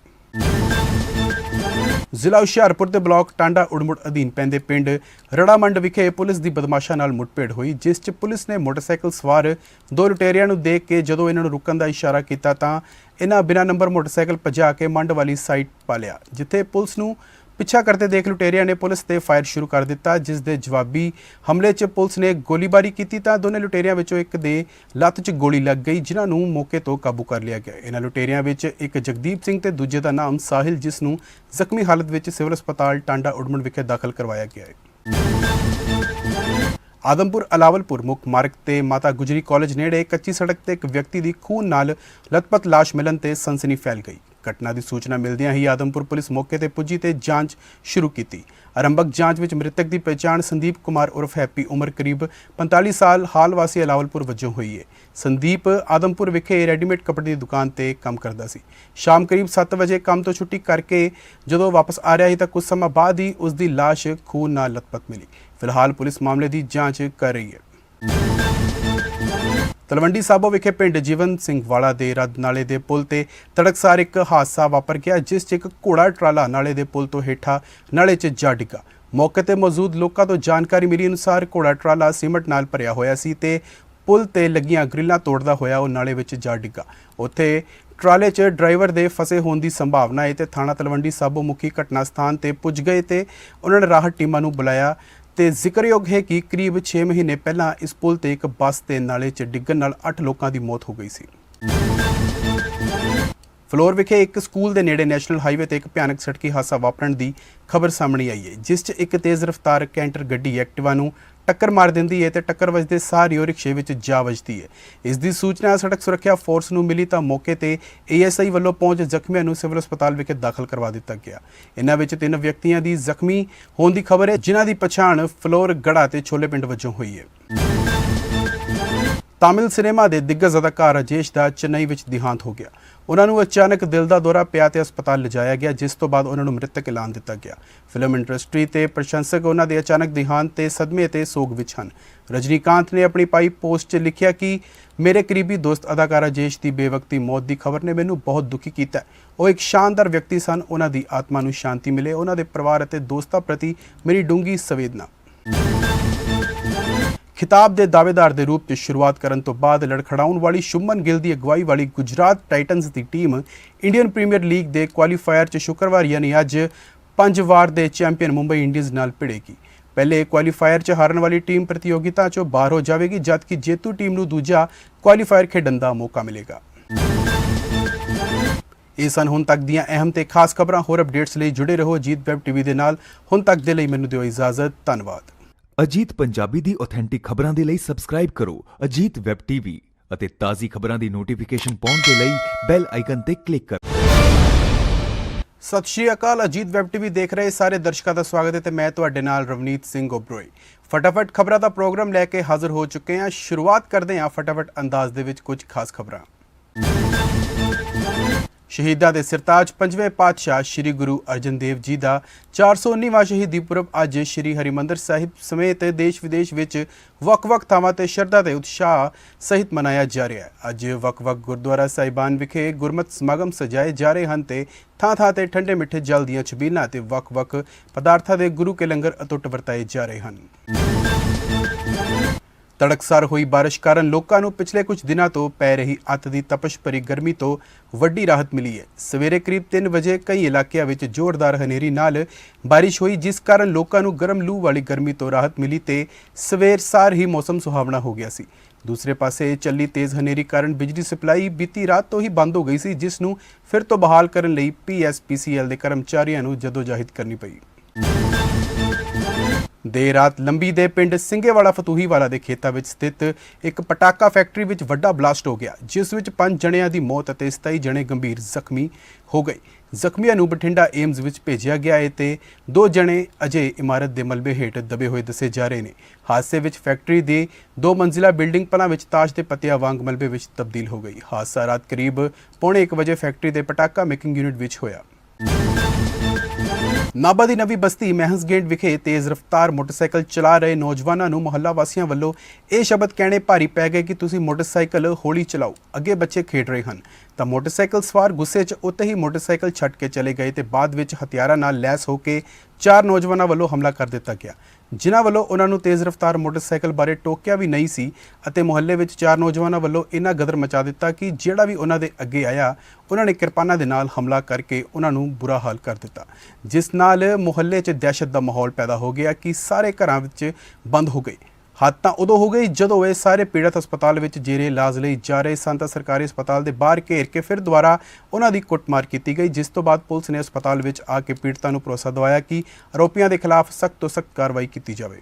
ਜ਼ਿਲ੍ਹਾ ਹੁਸ਼ਿਆਰਪੁਰ ਦੇ ਬਲਾਕ ਟਾਂਡਾ ਉੜਮੁੜ ਅਧੀਨ ਪੈਂਦੇ ਪਿੰਡ ਰੜਾਮੰਡ ਵਿਖੇ ਪੁਲਿਸ ਦੀ ਬਦਮਾਸ਼ਾਂ ਨਾਲ ਮੁੱਠਭੇੜ ਹੋਈ, ਜਿਸ 'ਚ ਪੁਲਿਸ ਨੇ ਮੋਟਰਸਾਈਕਲ ਸਵਾਰ ਦੋ ਲੁਟੇਰਿਆਂ ਨੂੰ ਦੇਖ ਕੇ ਜਦੋਂ ਇਹਨਾਂ ਨੂੰ ਰੁਕਣ ਦਾ ਇਸ਼ਾਰਾ ਕੀਤਾ ਤਾਂ ਇਹਨਾਂ ਬਿਨਾਂ ਨੰਬਰ ਮੋਟਰਸਾਈਕਲ ਭਜਾ ਕੇ ਮੰਡ ਵਾਲੀ ਸਾਈਟ ਪਾ ਲਿਆ ਜਿੱਥੇ ਪੁਲਿਸ ਨੂੰ ਪਿੱਛਾ ਕਰਦੇ ਦੇਖ ਲੁਟੇਰਿਆਂ ਨੇ ਪੁਲਿਸ ਤੇ ਫਾਇਰ ਸ਼ੁਰੂ ਕਰ ਦਿੱਤਾ, ਜਿਸ ਦੇ ਜਵਾਬੀ ਹਮਲੇ 'ਚ ਪੁਲਿਸ ਨੇ ਗੋਲੀਬਾਰੀ ਕੀਤੀ ਤਾਂ ਦੋਨੇ ਲੁਟੇਰਿਆਂ ਵਿੱਚੋਂ ਇੱਕ ਦੇ ਲੱਤ 'ਚ ਗੋਲੀ ਲੱਗ ਗਈ, ਜਿਨ੍ਹਾਂ ਨੂੰ ਮੌਕੇ ਤੋਂ ਕਾਬੂ ਕਰ ਲਿਆ ਗਿਆ। ਇਹਨਾਂ ਲੁਟੇਰਿਆਂ ਵਿੱਚ ਇੱਕ ਜਗਦੀਪ ਸਿੰਘ ਤੇ ਦੂਜੇ ਦਾ ਨਾਮ ਸਾਹਿਲ, ਜਿਸ ਨੂੰ ਜ਼ਖਮੀ ਹਾਲਤ ਵਿੱਚ ਸਿਵਲ ਹਸਪਤਾਲ ਟਾਂਡਾ ਉਡਮਣ ਵਿਖੇ ਦਾਖਲ ਕਰਵਾਇਆ ਗਿਆ ਹੈ। ਆਦਮਪੁਰ ਅਲਾਵਲਪੁਰ ਮੁੱਖ ਮਾਰਗ ਤੇ ਮਾਤਾ ਗੁਜਰੀ ਕਾਲਜ ਨੇੜੇ ਕੱਚੀ ਸੜਕ ਤੇ ਇੱਕ ਵਿਅਕਤੀ ਦੀ ਖੂਨ ਨਾਲ ਲਤਪਤ ਲਾਸ਼ ਮਿਲਣ ਤੇ ਸਨਸਨੀ ਫੈਲ ਗਈ। ਘਟਨਾ ਦੀ ਸੂਚਨਾ ਮਿਲਦਿਆਂ ਹੀ ਆਦਮਪੁਰ ਪੁਲਿਸ ਮੌਕੇ ਤੇ ਪੁੱਜੀ ਤੇ ਜਾਂਚ ਸ਼ੁਰੂ ਕੀਤੀ। ਆਰੰਭਕ ਜਾਂਚ ਵਿੱਚ ਮ੍ਰਿਤਕ ਦੀ ਪਛਾਣ ਸੰਦੀਪ ਕੁਮਾਰ ਉਰਫ ਹੈਪੀ ਉਮਰ ਕਰੀਬ 45 ਸਾਲ ਹਾਲ ਵਾਸੀ ਅਲਾਵਲਪੁਰ ਵਜੋਂ ਹੋਈ ਹੈ ਸੰਦੀਪ ਆਦਮਪੁਰ ਵਿਖੇ ਰੈਡੀਮੇਡ ਕੱਪੜੇ ਦੀ ਦੁਕਾਨ ਤੇ ਕੰਮ ਕਰਦਾ ਸੀ। ਸ਼ਾਮ ਕਰੀਬ 7 ਵਜੇ ਕੰਮ ਤੋਂ ਛੁੱਟੀ ਕਰਕੇ ਜਦੋਂ ਵਾਪਸ ਆ ਰਿਹਾ ਸੀ ਤਾਂ ਕੁਝ ਸਮਾਂ ਬਾਅਦ ਹੀ ਉਸ ਦੀ ਲਾਸ਼ ਖੂਨ ਨਾਲ ਲਤਪਤ ਮਿਲੀ। ਫਿਲਹਾਲ ਪੁਲਿਸ ਮਾਮਲੇ ਦੀ ਜਾਂਚ ਕਰ ਰਹੀ ਹੈ। ਤਲਵੰਡੀ ਸਾਬੋ ਵਿਖੇ ਪਿੰਡ ਜੀਵਨ ਸਿੰਘ ਵਾਲਾ ਦੇ ਰੱਦ ਨਾਲੇ ਦੇ ਪੁਲ ਤੇ ਤੜਕਸਾਰ ਇੱਕ ਹਾਦਸਾ ਵਾਪਰ ਗਿਆ, ਜਿਸ 'ਚ ਇੱਕ ਘੋੜਾ ਟਰਾਲਾ ਨਾਲੇ ਦੇ ਪੁਲ ਤੋਂ ਹੇਠਾਂ ਨਾਲੇ 'ਚ ਜਾ ਡਿੱਗਾ। ਮੌਕੇ ਤੇ ਮੌਜੂਦ ਲੋਕਾਂ ਤੋਂ ਜਾਣਕਾਰੀ ਮਿਲੀ ਅਨੁਸਾਰ ਘੋੜਾ ਟਰਾਲਾ ਸੀਮਟ ਨਾਲ ਭਰਿਆ ਹੋਇਆ ਸੀ ਤੇ ਪੁਲ ਤੇ ਲੱਗੀਆਂ ਗ੍ਰਿਲਾਂ ਤੋੜਦਾ ਹੋਇਆ ਉਹ ਨਾਲੇ ਵਿੱਚ ਜਾ ਡਿੱਗਾ। ਉੱਥੇ ਟਰਾਲੇ 'ਚ ਡਰਾਈਵਰ ਦੇ ਫਸੇ ਹੋਣ ਦੀ ਸੰਭਾਵਨਾ ਹੈ ਤੇ ਥਾਣਾ ਤਲਵੰਡੀ ਸਾਬੋ ਮੁਖੀ ਘਟਨਾ ਸਥਾਨ ਤੇ ਪੁੱਜ ਗਏ ਤੇ ਉਹਨਾਂ ਨੇ ਰਾਹਤ ਟੀਮਾਂ ਨੂੰ ਬੁਲਾਇਆ ਤੇ ਜ਼ਿਕਰਯੋਗ ਹੈ ਕਿ ਕਰੀਬ 6 ਮਹੀਨੇ ਪਹਿਲਾਂ ਇਸ ਪੁਲ ਤੇ ਇੱਕ ਬੱਸ ਤੇ ਨਾਲੇ 'ਚ ਡਿੱਗਣ ਨਾਲ 8 ਲੋਕਾਂ ਦੀ ਮੌਤ ਹੋ ਗਈ ਸੀ। ਫਲੋਰ ਵਿਖੇ ਇੱਕ ਸਕੂਲ ਦੇ ਨੇੜੇ ਨੈਸ਼ਨਲ ਹਾਈਵੇ ਤੇ ਇੱਕ ਭਿਆਨਕ ਸੜਕੀ ਹਾਦਸਾ ਵਾਪਰਨ ਦੀ ਖਬਰ ਸਾਹਮਣੇ ਆਈ ਹੈ, ਜਿਸ 'ਚ ਇੱਕ ਤੇਜ਼ ਰਫ਼ਤਾਰ ਕੈਂਟਰ ਗੱਡੀ ਐਕਟਿਵਾ ਨੂੰ ਟੱਕਰ ਮਾਰ ਦਿੰਦੀ ਹੈ ਤੇ ਟੱਕਰ ਵੱਜਦੇ ਸਾਰ ਹੀ ਉਹ ਰਿਕਸ਼ੇ ਵਿੱਚ ਜਾ ਵੱਜਦੀ ਹੈ। ਇਸ ਦੀ ਸੂਚਨਾ ਸੜਕ ਸੁਰੱਖਿਆ ਫੋਰਸ ਨੂੰ ਮਿਲੀ ਤਾਂ ਮੌਕੇ ਤੇ ਏਐਸਆਈ ਵੱਲੋਂ ਪਹੁੰਚ ਜ਼ਖਮੀਆਂ ਨੂੰ ਸਿਵਲ ਹਸਪਤਾਲ ਵਿਖੇ ਦਾਖਲ ਕਰਵਾ ਦਿੱਤਾ ਗਿਆ। ਇਹਨਾਂ ਵਿੱਚ ਤਿੰਨ ਵਿਅਕਤੀਆਂ ਦੀ ਜ਼ਖਮੀ ਹੋਣ ਦੀ ਖਬਰ ਹੈ, ਜਿਨ੍ਹਾਂ ਦੀ ਪਛਾਣ ਫਲੋਰ ਗੜਾ ਤੇ ਛੋਲੇ ਪਿੰਡ ਵਜੋਂ ਹੋਈ ਹੈ। ਤਾਮਿਲ ਸਿਨੇਮਾ ਦੇ ਦਿੱਗਜ ਅਦਾਕਾਰ ਰਾਜੇਸ਼ ਦਾ ਚੇਨਈ ਵਿੱਚ ਦਿਹਾਂਤ ਹੋ ਗਿਆ। ਉਹਨਾਂ ਨੂੰ ਅਚਾਨਕ ਦਿਲ ਦਾ ਦੌਰਾ ਪਿਆ ਤੇ ਹਸਪਤਾਲ ਲਿਜਾਇਆ ਗਿਆ, ਜਿਸ ਤੋਂ ਬਾਅਦ ਉਹਨਾਂ ਨੂੰ ਮ੍ਰਿਤਕ ਐਲਾਨ ਦਿੱਤਾ ਗਿਆ। ਫਿਲਮ ਇੰਡਸਟਰੀ ਤੇ ਪ੍ਰਸ਼ੰਸਕ ਉਹਨਾਂ ਦੇ ਅਚਾਨਕ ਦਿਹਾਂਤ ਤੇ ਸਦਮੇ ਤੇ ਸੋਗ ਵਿੱਚ ਹਨ। ਰਜਨੀਕਾਂਤ ਨੇ ਆਪਣੀ ਪਾਈ ਪੋਸਟ 'ਚ ਲਿਖਿਆ ਕਿ, ਮੇਰੇ ਕਰੀਬੀ ਦੋਸਤ ਅਦਾਕਾਰ ਰਾਜੇਸ਼ ਦੀ ਬੇਵਕਤੀ ਮੌਤ ਦੀ ਖਬਰ ਨੇ ਮੈਨੂੰ ਬਹੁਤ ਦੁਖੀ ਕੀਤਾ ਉਹ ਇੱਕ ਸ਼ਾਨਦਾਰ ਵਿਅਕਤੀ ਸਨ। ਉਹਨਾਂ ਦੀ ਆਤਮਾ ਨੂੰ ਸ਼ਾਂਤੀ ਮਿਲੇ। ਉਹਨਾਂ ਦੇ ਪਰਿਵਾਰ ਅਤੇ ਦੋਸਤਾਂ ਪ੍ਰਤੀ ਮੇਰੀ ਡੂੰਗੀ ਸੰਵੇਦਨਾ। ਖਿਤਾਬ ਦੇ ਦਾਅਵੇਦਾਰ ਦੇ ਰੂਪ 'ਚ ਸ਼ੁਰੂਆਤ ਕਰਨ ਤੋਂ ਬਾਅਦ ਲੜਖੜਾਉਣ ਵਾਲੀ ਸ਼ੁਭਮਨ ਗਿੱਲ ਦੀ ਅਗਵਾਈ ਵਾਲੀ ਗੁਜਰਾਤ ਟਾਈਟਨਸ ਦੀ ਟੀਮ ਇੰਡੀਅਨ ਪ੍ਰੀਮੀਅਰ ਲੀਗ ਦੇ ਕੁਆਲੀਫਾਇਰ 'ਚ ਸ਼ੁੱਕਰਵਾਰ ਯਾਨੀ ਅੱਜ ਪੰਜ ਵਾਰ ਦੇ ਚੈਂਪੀਅਨ ਮੁੰਬਈ ਇੰਡੀਅਨਸ ਨਾਲ ਭਿੜੇਗੀ। ਪਹਿਲੇ ਕੁਆਲੀਫਾਇਰ 'ਚ ਹਾਰਨ ਵਾਲੀ ਟੀਮ ਪ੍ਰਤੀਯੋਗਿਤਾ 'ਚੋਂ ਬਾਹਰ ਹੋ ਜਾਵੇਗੀ, ਜਦਕਿ ਜੇਤੂ ਟੀਮ ਨੂੰ ਦੂਜਾ ਕੁਆਲੀਫਾਇਰ ਖੇਡਣ ਦਾ ਮੌਕਾ ਮਿਲੇਗਾ। ਇਹ ਸਨ ਹੁਣ ਤੱਕ ਦੀਆਂ ਅਹਿਮ ਤੇ ਖਾਸ ਖਬਰਾਂ। ਹੋਰ ਅਪਡੇਟਸ ਲਈ ਜੁੜੇ ਰਹੋ ਅਜੀਤ ਵੈਬ ਟੀਵੀ ਦੇ ਨਾਲ। ਹੁਣ ਤੱਕ ਦੇ ਲਈ ਮੈਨੂੰ ਦਿਓ ਇਜਾਜ਼ਤ। ਧੰਨਵਾਦ। ਅਜੀਤ ਪੰਜਾਬੀ ਦੀ ਆਥੈਂਟਿਕ ਖਬਰਾਂ ਦੇ ਲਈ ਸਬਸਕ੍ਰਾਈਬ ਕਰੋ ਅਜੀਤ ਵੈਬ ਟੀਵੀ ਅਤੇ ਤਾਜ਼ੀ ਖਬਰਾਂ ਦੀ ਨੋਟੀਫਿਕੇਸ਼ਨ ਪਾਉਣ ਦੇ ਲਈ ਬੈਲ ਆਈਕਨ ਤੇ ਕਲਿੱਕ ਕਰੋ। ਸਤਿ ਸ਼੍ਰੀ ਅਕਾਲ, ਅਜੀਤ ਵੈਬ ਟੀਵੀ ਦੇਖ ਰਹੇ ਸਾਰੇ ਦਰਸ਼ਕਾਂ ਦਾ ਸਵਾਗਤ ਹੈ ਤੇ ਮੈਂ ਤੁਹਾਡੇ ਨਾਲ ਰਵਨੀਤ ਸਿੰਘ ਓਬਰੋਏ ਫਟਾਫਟ ਖਬਰਾਂ ਦਾ ਪ੍ਰੋਗਰਾਮ ਲੈ ਕੇ ਹਾਜ਼ਰ ਹੋ ਚੁੱਕੇ ਹਾਂ। ਸ਼ੁਰੂਆਤ ਕਰਦੇ ਹਾਂ ਫਟਾਫਟ ਅੰਦਾਜ਼ ਦੇ ਵਿੱਚ ਕੁਝ ਖਾਸ ਖਬਰਾਂ। ਸ਼ਹੀਦਾਂ ਦੇ ਸਿਰਤਾਜ ਪੰਜਵੇਂ ਪਾਤਸ਼ਾਹ ਸ੍ਰੀ ਗੁਰੂ ਅਰਜਨ ਦੇਵ ਜੀ ਦਾ 419ਵਾਂ ਸ਼ਹੀਦੀ ਪੁਰਬ ਅੱਜ ਸ੍ਰੀ ਹਰਿਮੰਦਰ ਸਾਹਿਬ ਸਮੇਤ ਦੇਸ਼ ਵਿਦੇਸ਼ ਵਿੱਚ ਵੱਖ-ਵੱਖ ਥਾਵਾਂ ਤੇ ਸ਼ਰਧਾ ਤੇ ਉਤਸ਼ਾਹ ਸਹਿਤ ਮਨਾਇਆ ਜਾ ਰਿਹਾ ਹੈ। ਅੱਜ ਵੱਖ-ਵੱਖ ਗੁਰਦੁਆਰਾ ਸਾਹਿਬਾਨ ਵਿਖੇ ਗੁਰਮਤ ਸਮਾਗਮ ਸਜਾਏ ਜਾ ਰਹੇ ਹਨ ਤੇ ਥਾਂ-ਥਾਂ ਤੇ ਠੰਡੇ ਮਿੱਠੇ ਜਲ ਦੀਆਂ ਛਬੀਲਾਂ ਤੇ ਵੱਖ-ਵੱਖ ਪਦਾਰਥਾਂ ਦੇ ਗੁਰੂ ਕੇ ਲੰਗਰ ਅਟੁੱਟ ਵਰਤਾਏ ਜਾ ਰਹੇ ਹਨ। ਤੜਕਸਾਰ ਹੋਈ ਬਾਰਿਸ਼ ਕਾਰਨ ਲੋਕਾਂ ਨੂੰ ਪਿਛਲੇ ਕੁਝ ਦਿਨਾਂ ਤੋਂ ਪੈ ਰਹੀ ਅੱਤ ਦੀ ਤਪਸ਼ ਭਰੀ ਗਰਮੀ ਤੋਂ ਵੱਡੀ ਰਾਹਤ ਮਿਲੀ ਹੈ। ਸਵੇਰੇ ਕਰੀਬ 3 ਵਜੇ ਕਈ ਇਲਾਕਿਆਂ ਵਿੱਚ ਜ਼ੋਰਦਾਰ ਹਨੇਰੀ ਨਾਲ ਬਾਰਿਸ਼ ਹੋਈ, ਜਿਸ ਕਾਰਨ ਲੋਕਾਂ ਨੂੰ ਗਰਮ ਲੂ ਵਾਲੀ ਗਰਮੀ ਤੋਂ ਰਾਹਤ ਮਿਲੀ ਤੇ ਸਵੇਰ ਸਾਰ ਹੀ ਮੌਸਮ ਸੁਹਾਵਣਾ ਹੋ ਗਿਆ ਸੀ। ਦੂਸਰੇ ਪਾਸੇ ਚੱਲੀ ਤੇਜ਼ ਹਨੇਰੀ ਕਾਰਨ ਬਿਜਲੀ ਸਪਲਾਈ ਬੀਤੀ ਰਾਤ ਤੋਂ ਹੀ ਬੰਦ ਹੋ ਗਈ ਸੀ, ਜਿਸ ਨੂੰ ਫਿਰ ਤੋਂ ਬਹਾਲ ਕਰਨ ਲਈ ਪੀਐਸਪੀਸੀਐਲ ਦੇ ਕਰਮਚਾਰੀਆਂ ਨੂੰ ਜਦੋਜਹਿਦ ਕਰਨੀ ਪਈ। ਦੇਰ ਰਾਤ ਲੰਬੀ ਦੇ ਪਿੰਡ ਸਿੰਘੇਵਾਲਾ ਫਤੂਹੀਵਾਲਾ ਦੇ ਖੇਤਾਂ ਵਿੱਚ ਸਥਿਤ ਇੱਕ ਪਟਾਕਾ ਫੈਕਟਰੀ ਵਿੱਚ ਵੱਡਾ ਬਲਾਸਟ ਹੋ ਗਿਆ, ਜਿਸ ਵਿੱਚ ਪੰਜ ਜਣਿਆਂ ਦੀ ਮੌਤ ਅਤੇ 27 ਜਣੇ ਗੰਭੀਰ ਜ਼ਖਮੀ ਹੋ ਗਏ। ਜ਼ਖਮੀਆਂ ਨੂੰ ਬਠਿੰਡਾ ਏਮਜ਼ ਵਿੱਚ ਭੇਜਿਆ ਗਿਆ ਹੈ ਤੇ ਦੋ ਜਣੇ ਅਜੇ ਇਮਾਰਤ ਦੇ ਮਲਬੇ ਹੇਠ ਦਬੇ ਹੋਏ ਦੱਸੇ ਜਾ ਰਹੇ ਨੇ। ਹਾਦਸੇ ਵਿੱਚ ਫੈਕਟਰੀ ਦੀ ਦੋ ਮੰਜ਼ਿਲਾ ਬਿਲਡਿੰਗ ਪਲਾਂ ਵਿੱਚ ਤਾਸ਼ ਦੇ ਪੱਤਿਆਂ ਵਾਂਗ ਮਲਬੇ ਵਿੱਚ ਤਬਦੀਲ ਹੋ ਗਈ। ਹਾਦਸਾ ਰਾਤ ਕਰੀਬ ਪੌਣੇ 1 ਵਜੇ ਫੈਕਟਰੀ ਦੇ ਪਟਾਕਾ ਮੇਕਿੰਗ ਯੂਨਿਟ ਵਿੱਚ ਹੋਇਆ। ਨਾਭਾ ਦੀ ਨਵੀਂ ਬਸਤੀ ਮਹਿੰਸਗੇਟ ਵਿਖੇ ਤੇਜ਼ ਰਫ਼ਤਾਰ ਮੋਟਰਸਾਈਕਲ ਚਲਾ ਰਹੇ ਨੌਜਵਾਨਾਂ ਨੂੰ ਮੁਹੱਲਾ ਵਾਸੀਆਂ ਵੱਲੋਂ ਇਹ ਸ਼ਬਦ ਕਹਿਣੇ ਭਾਰੀ ਪੈ ਗਏ ਕਿ ਤੁਸੀਂ ਮੋਟਰਸਾਈਕਲ ਹੌਲੀ ਚਲਾਓ, ਅੱਗੇ ਬੱਚੇ ਖੇਡ ਰਹੇ ਹਨ। ਤਾਂ ਮੋਟਰਸਾਈਕਲ ਸਵਾਰ ਗੁੱਸੇ 'ਚ ਉੱਤੇ ਹੀ ਮੋਟਰਸਾਈਕਲ ਛੱਡ ਕੇ ਚਲੇ ਗਏ ਤੇ ਬਾਅਦ ਵਿੱਚ ਹਥਿਆਰਾਂ ਨਾਲ ਲੈਸ ਹੋ ਕੇ ਚਾਰ ਨੌਜਵਾਨਾਂ ਵੱਲੋਂ ਹਮਲਾ ਕਰ ਦਿੱਤਾ ਗਿਆ। ਜਿਨ੍ਹਾਂ ਵੱਲੋਂ ਉਹਨਾਂ ਨੂੰ ਤੇਜ਼ ਰਫ਼ਤਾਰ ਮੋਟਰਸਾਈਕਲ ਬਾਰੇ ਟੋਕਿਆ ਵੀ ਨਹੀਂ ਸੀ ਅਤੇ ਮੁਹੱਲੇ ਵਿੱਚ ਚਾਰ ਨੌਜਵਾਨਾਂ ਵੱਲੋਂ ਇੰਨਾ ਗਦਰ ਮਚਾ ਦਿੱਤਾ ਕਿ ਜਿਹੜਾ ਵੀ ਉਹਨਾਂ ਦੇ ਅੱਗੇ ਆਇਆ, ਉਹਨਾਂ ਨੇ ਕਿਰਪਾਨਾਂ ਦੇ ਨਾਲ ਹਮਲਾ ਕਰਕੇ ਉਹਨਾਂ ਨੂੰ ਬੁਰਾ ਹਾਲ ਕਰ ਦਿੱਤਾ। ਜਿਸ ਨਾਲ ਮੁਹੱਲੇ 'ਚ ਦਹਿਸ਼ਤ ਦਾ ਮਾਹੌਲ ਪੈਦਾ ਹੋ ਗਿਆ ਕਿ ਸਾਰੇ ਘਰਾਂ ਵਿੱਚ ਬੰਦ ਹੋ ਗਏ। ਹੱਦ ਤਾਂ ਉਦੋਂ ਹੋ ਗਈ ਜਦੋਂ ਇਹ ਸਾਰੇ ਪੀੜਤ ਹਸਪਤਾਲ ਵਿੱਚ ਜੇਰੇ ਇਲਾਜ ਲਈ ਜਾ ਰਹੇ ਸਨ ਤਾਂ ਸਰਕਾਰੀ ਹਸਪਤਾਲ ਦੇ ਬਾਹਰ ਘੇਰ ਕੇ ਫਿਰ ਦੁਬਾਰਾ ਉਹਨਾਂ ਦੀ ਕੁੱਟਮਾਰ ਕੀਤੀ ਗਈ, ਜਿਸ ਤੋਂ ਬਾਅਦ ਪੁਲਿਸ ਨੇ ਹਸਪਤਾਲ ਵਿੱਚ ਆ ਕੇ ਪੀੜਤਾਂ ਨੂੰ ਭਰੋਸਾ ਦਿਵਾਇਆ ਕਿ ਆਰੋਪੀਆਂ ਦੇ ਖਿਲਾਫ ਸਖਤ ਤੋਂ ਸਖਤ ਕਾਰਵਾਈ ਕੀਤੀ ਜਾਵੇ।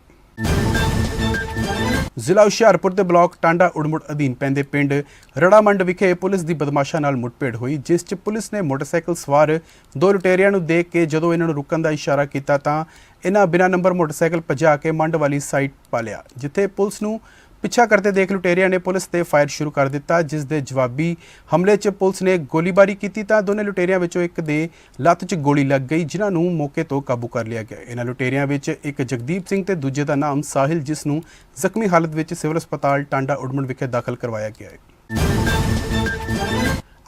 ਜ਼ਿਲ੍ਹਾ ਹੁਸ਼ਿਆਰਪੁਰ ਦੇ ਬਲਾਕ ਟਾਂਡਾ ਉੜਮੁੜ ਅਧੀਨ ਪੈਂਦੇ ਪਿੰਡ ਰੜਾਮੰਡ ਵਿਖੇ ਪੁਲਿਸ ਦੀ ਬਦਮਾਸ਼ਾਂ ਨਾਲ ਮੁੱਠਭੇੜ ਹੋਈ, ਜਿਸ 'ਚ ਪੁਲਿਸ ਨੇ ਮੋਟਰਸਾਈਕਲ ਸਵਾਰ ਦੋ ਲੁਟੇਰਿਆਂ ਨੂੰ ਦੇਖ ਕੇ ਜਦੋਂ ਇਹਨਾਂ ਨੂੰ ਰੁਕਣ ਦਾ ਇਸ਼ਾਰਾ ਕੀਤਾ ਤਾਂ ਇਹਨਾਂ ਬਿਨਾਂ ਨੰਬਰ ਮੋਟਰਸਾਈਕਲ ਭਜਾ ਕੇ ਮੰਡ ਵਾਲੀ ਸਾਈਡ ਪਾ ਲਿਆ, ਜਿੱਥੇ ਪੁਲਿਸ ਨੂੰ ਪਿੱਛਾ ਕਰਦੇ ਦੇਖ ਲੁਟੇਰਿਆਂ ਨੇ ਪੁਲਿਸ ਤੇ ਫਾਇਰ ਸ਼ੁਰੂ ਕਰ ਦਿੱਤਾ, ਜਿਸ ਦੇ ਜਵਾਬੀ ਹਮਲੇ 'ਚ ਪੁਲਿਸ ਨੇ ਗੋਲੀਬਾਰੀ ਕੀਤੀ ਤਾਂ ਦੋਨੇ ਲੁਟੇਰਿਆਂ ਵਿੱਚੋਂ ਇੱਕ ਦੇ ਲੱਤ 'ਚ ਗੋਲੀ ਲੱਗ ਗਈ, ਜਿਨ੍ਹਾਂ ਨੂੰ ਮੌਕੇ ਤੋਂ ਕਾਬੂ ਕਰ ਲਿਆ ਗਿਆ। ਇਹਨਾਂ ਲੁਟੇਰਿਆਂ ਵਿੱਚ ਇੱਕ ਜਗਦੀਪ ਸਿੰਘ ਤੇ ਦੂਜੇ ਦਾ ਨਾਮ ਸਾਹਿਲ, ਜਿਸ ਨੂੰ ਜ਼ਖਮੀ ਹਾਲਤ ਵਿੱਚ ਸਿਵਲ ਹਸਪਤਾਲ ਟਾਂਡਾ ਉਡਮਣ ਵਿਖੇ ਦਾਖਲ ਕਰਵਾਇਆ ਗਿਆ ਹੈ।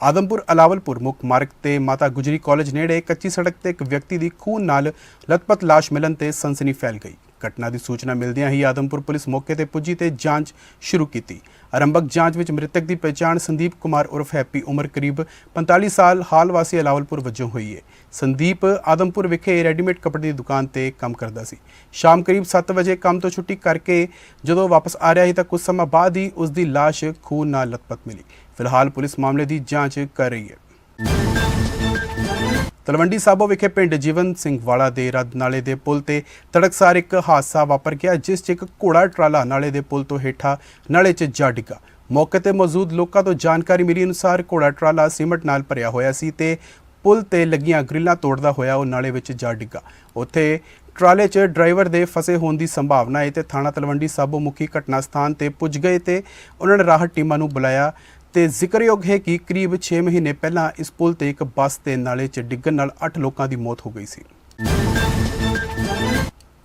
ਆਦਮਪੁਰ ਅਲਾਵਲਪੁਰ ਮੁੱਖ ਮਾਰਗ ਤੇ ਮਾਤਾ ਗੁਜਰੀ ਕਾਲਜ ਨੇੜੇ ਕੱਚੀ ਸੜਕ ਤੇ ਇੱਕ ਵਿਅਕਤੀ ਦੀ ਖੂਨ ਨਾਲ ਲਤਪਤ ਲਾਸ਼ ਮਿਲਣ ਤੇ ਸਨਸਨੀ ਫੈਲ ਗਈ। ਘਟਨਾ ਦੀ ਸੂਚਨਾ ਮਿਲਦਿਆਂ ਹੀ ਆਦਮਪੁਰ ਪੁਲਿਸ ਮੌਕੇ ਤੇ ਪੁੱਜੀ ਤੇ ਜਾਂਚ ਸ਼ੁਰੂ ਕੀਤੀ। ਆਰੰਭਕ ਜਾਂਚ ਵਿੱਚ ਮ੍ਰਿਤਕ ਦੀ ਪਛਾਣ ਸੰਦੀਪ ਕੁਮਾਰ ਉਰਫ ਹੈਪੀ ਉਮਰ ਕਰੀਬ 45 ਸਾਲ ਹਾਲ ਵਾਸੀ ਅਲਾਵਲਪੁਰ ਵਜੋਂ ਹੋਈ ਹੈ ਸੰਦੀਪ ਆਦਮਪੁਰ ਵਿਖੇ ਰੈਡੀਮੇਡ ਕੱਪੜੇ ਦੀ ਦੁਕਾਨ ਤੇ ਕੰਮ ਕਰਦਾ ਸੀ। ਸ਼ਾਮ ਕਰੀਬ 7 ਵਜੇ ਕੰਮ ਤੋਂ ਛੁੱਟੀ ਕਰਕੇ ਜਦੋਂ ਵਾਪਸ ਆ ਰਿਹਾ ਸੀ ਤਾਂ ਕੁਝ ਸਮਾਂ ਬਾਅਦ ਹੀ ਉਸ ਦੀ ਲਾਸ਼ ਖੂਨ ਨਾਲ ਲਤਪਤ ਮਿਲੀ। ਫਿਲਹਾਲ ਪੁਲਿਸ ਮਾਮਲੇ ਦੀ ਜਾਂਚ ਕਰ ਰਹੀ ਹੈ। ਤਲਵੰਡੀ ਸਾਬੋ ਵਿਖੇ ਪਿੰਡ ਜੀਵਨ ਸਿੰਘ ਵਾਲਾ ਦੇ ਰੱਦ ਨਾਲੇ ਦੇ ਪੁਲ ਤੇ ਤੜਕਸਾਰ ਇੱਕ ਹਾਦਸਾ ਵਾਪਰ ਗਿਆ, ਜਿਸ 'ਚ ਇੱਕ ਘੋੜਾ ਟਰਾਲਾ ਨਾਲੇ ਦੇ ਪੁਲ ਤੋਂ ਹੇਠਾਂ ਨਾਲੇ 'ਚ ਜਾ ਡਿੱਗਾ। ਮੌਕੇ ਤੇ ਮੌਜੂਦ ਲੋਕਾਂ ਤੋਂ ਜਾਣਕਾਰੀ ਮਿਲੀ ਅਨੁਸਾਰ ਘੋੜਾ ਟਰਾਲਾ ਸੀਮਟ ਨਾਲ ਭਰਿਆ ਹੋਇਆ ਸੀ ਤੇ ਪੁਲ ਤੇ ਲੱਗੀਆਂ ਗ੍ਰਿਲਾਂ ਤੋੜਦਾ ਹੋਇਆ ਉਹ ਨਾਲੇ ਵਿੱਚ ਜਾ ਡਿੱਗਾ। ਉੱਥੇ ਟਰਾਲੇ 'ਚ ਡਰਾਈਵਰ ਦੇ ਫਸੇ ਹੋਣ ਦੀ ਸੰਭਾਵਨਾ ਹੈ ਤੇ ਥਾਣਾ ਤਲਵੰਡੀ ਸਾਬੋ ਮੁਖੀ ਘਟਨਾ ਸਥਾਨ ਤੇ ਪੁੱਜ ਗਏ ਤੇ ਉਹਨਾਂ ਨੇ ਰਾਹਤ ਟੀਮਾਂ ਨੂੰ ਬੁਲਾਇਆ। ਤੇ ਜ਼ਿਕਰਯੋਗ ਹੈ ਕਿ ਕਰੀਬ 6 ਮਹੀਨੇ ਪਹਿਲਾਂ ਇਸ ਪੁਲ ਤੇ ਇੱਕ ਬੱਸ ਤੇ ਨਾਲੇ 'ਚ ਡਿੱਗਣ ਨਾਲ 8 ਲੋਕਾਂ ਦੀ ਮੌਤ ਹੋ ਗਈ ਸੀ।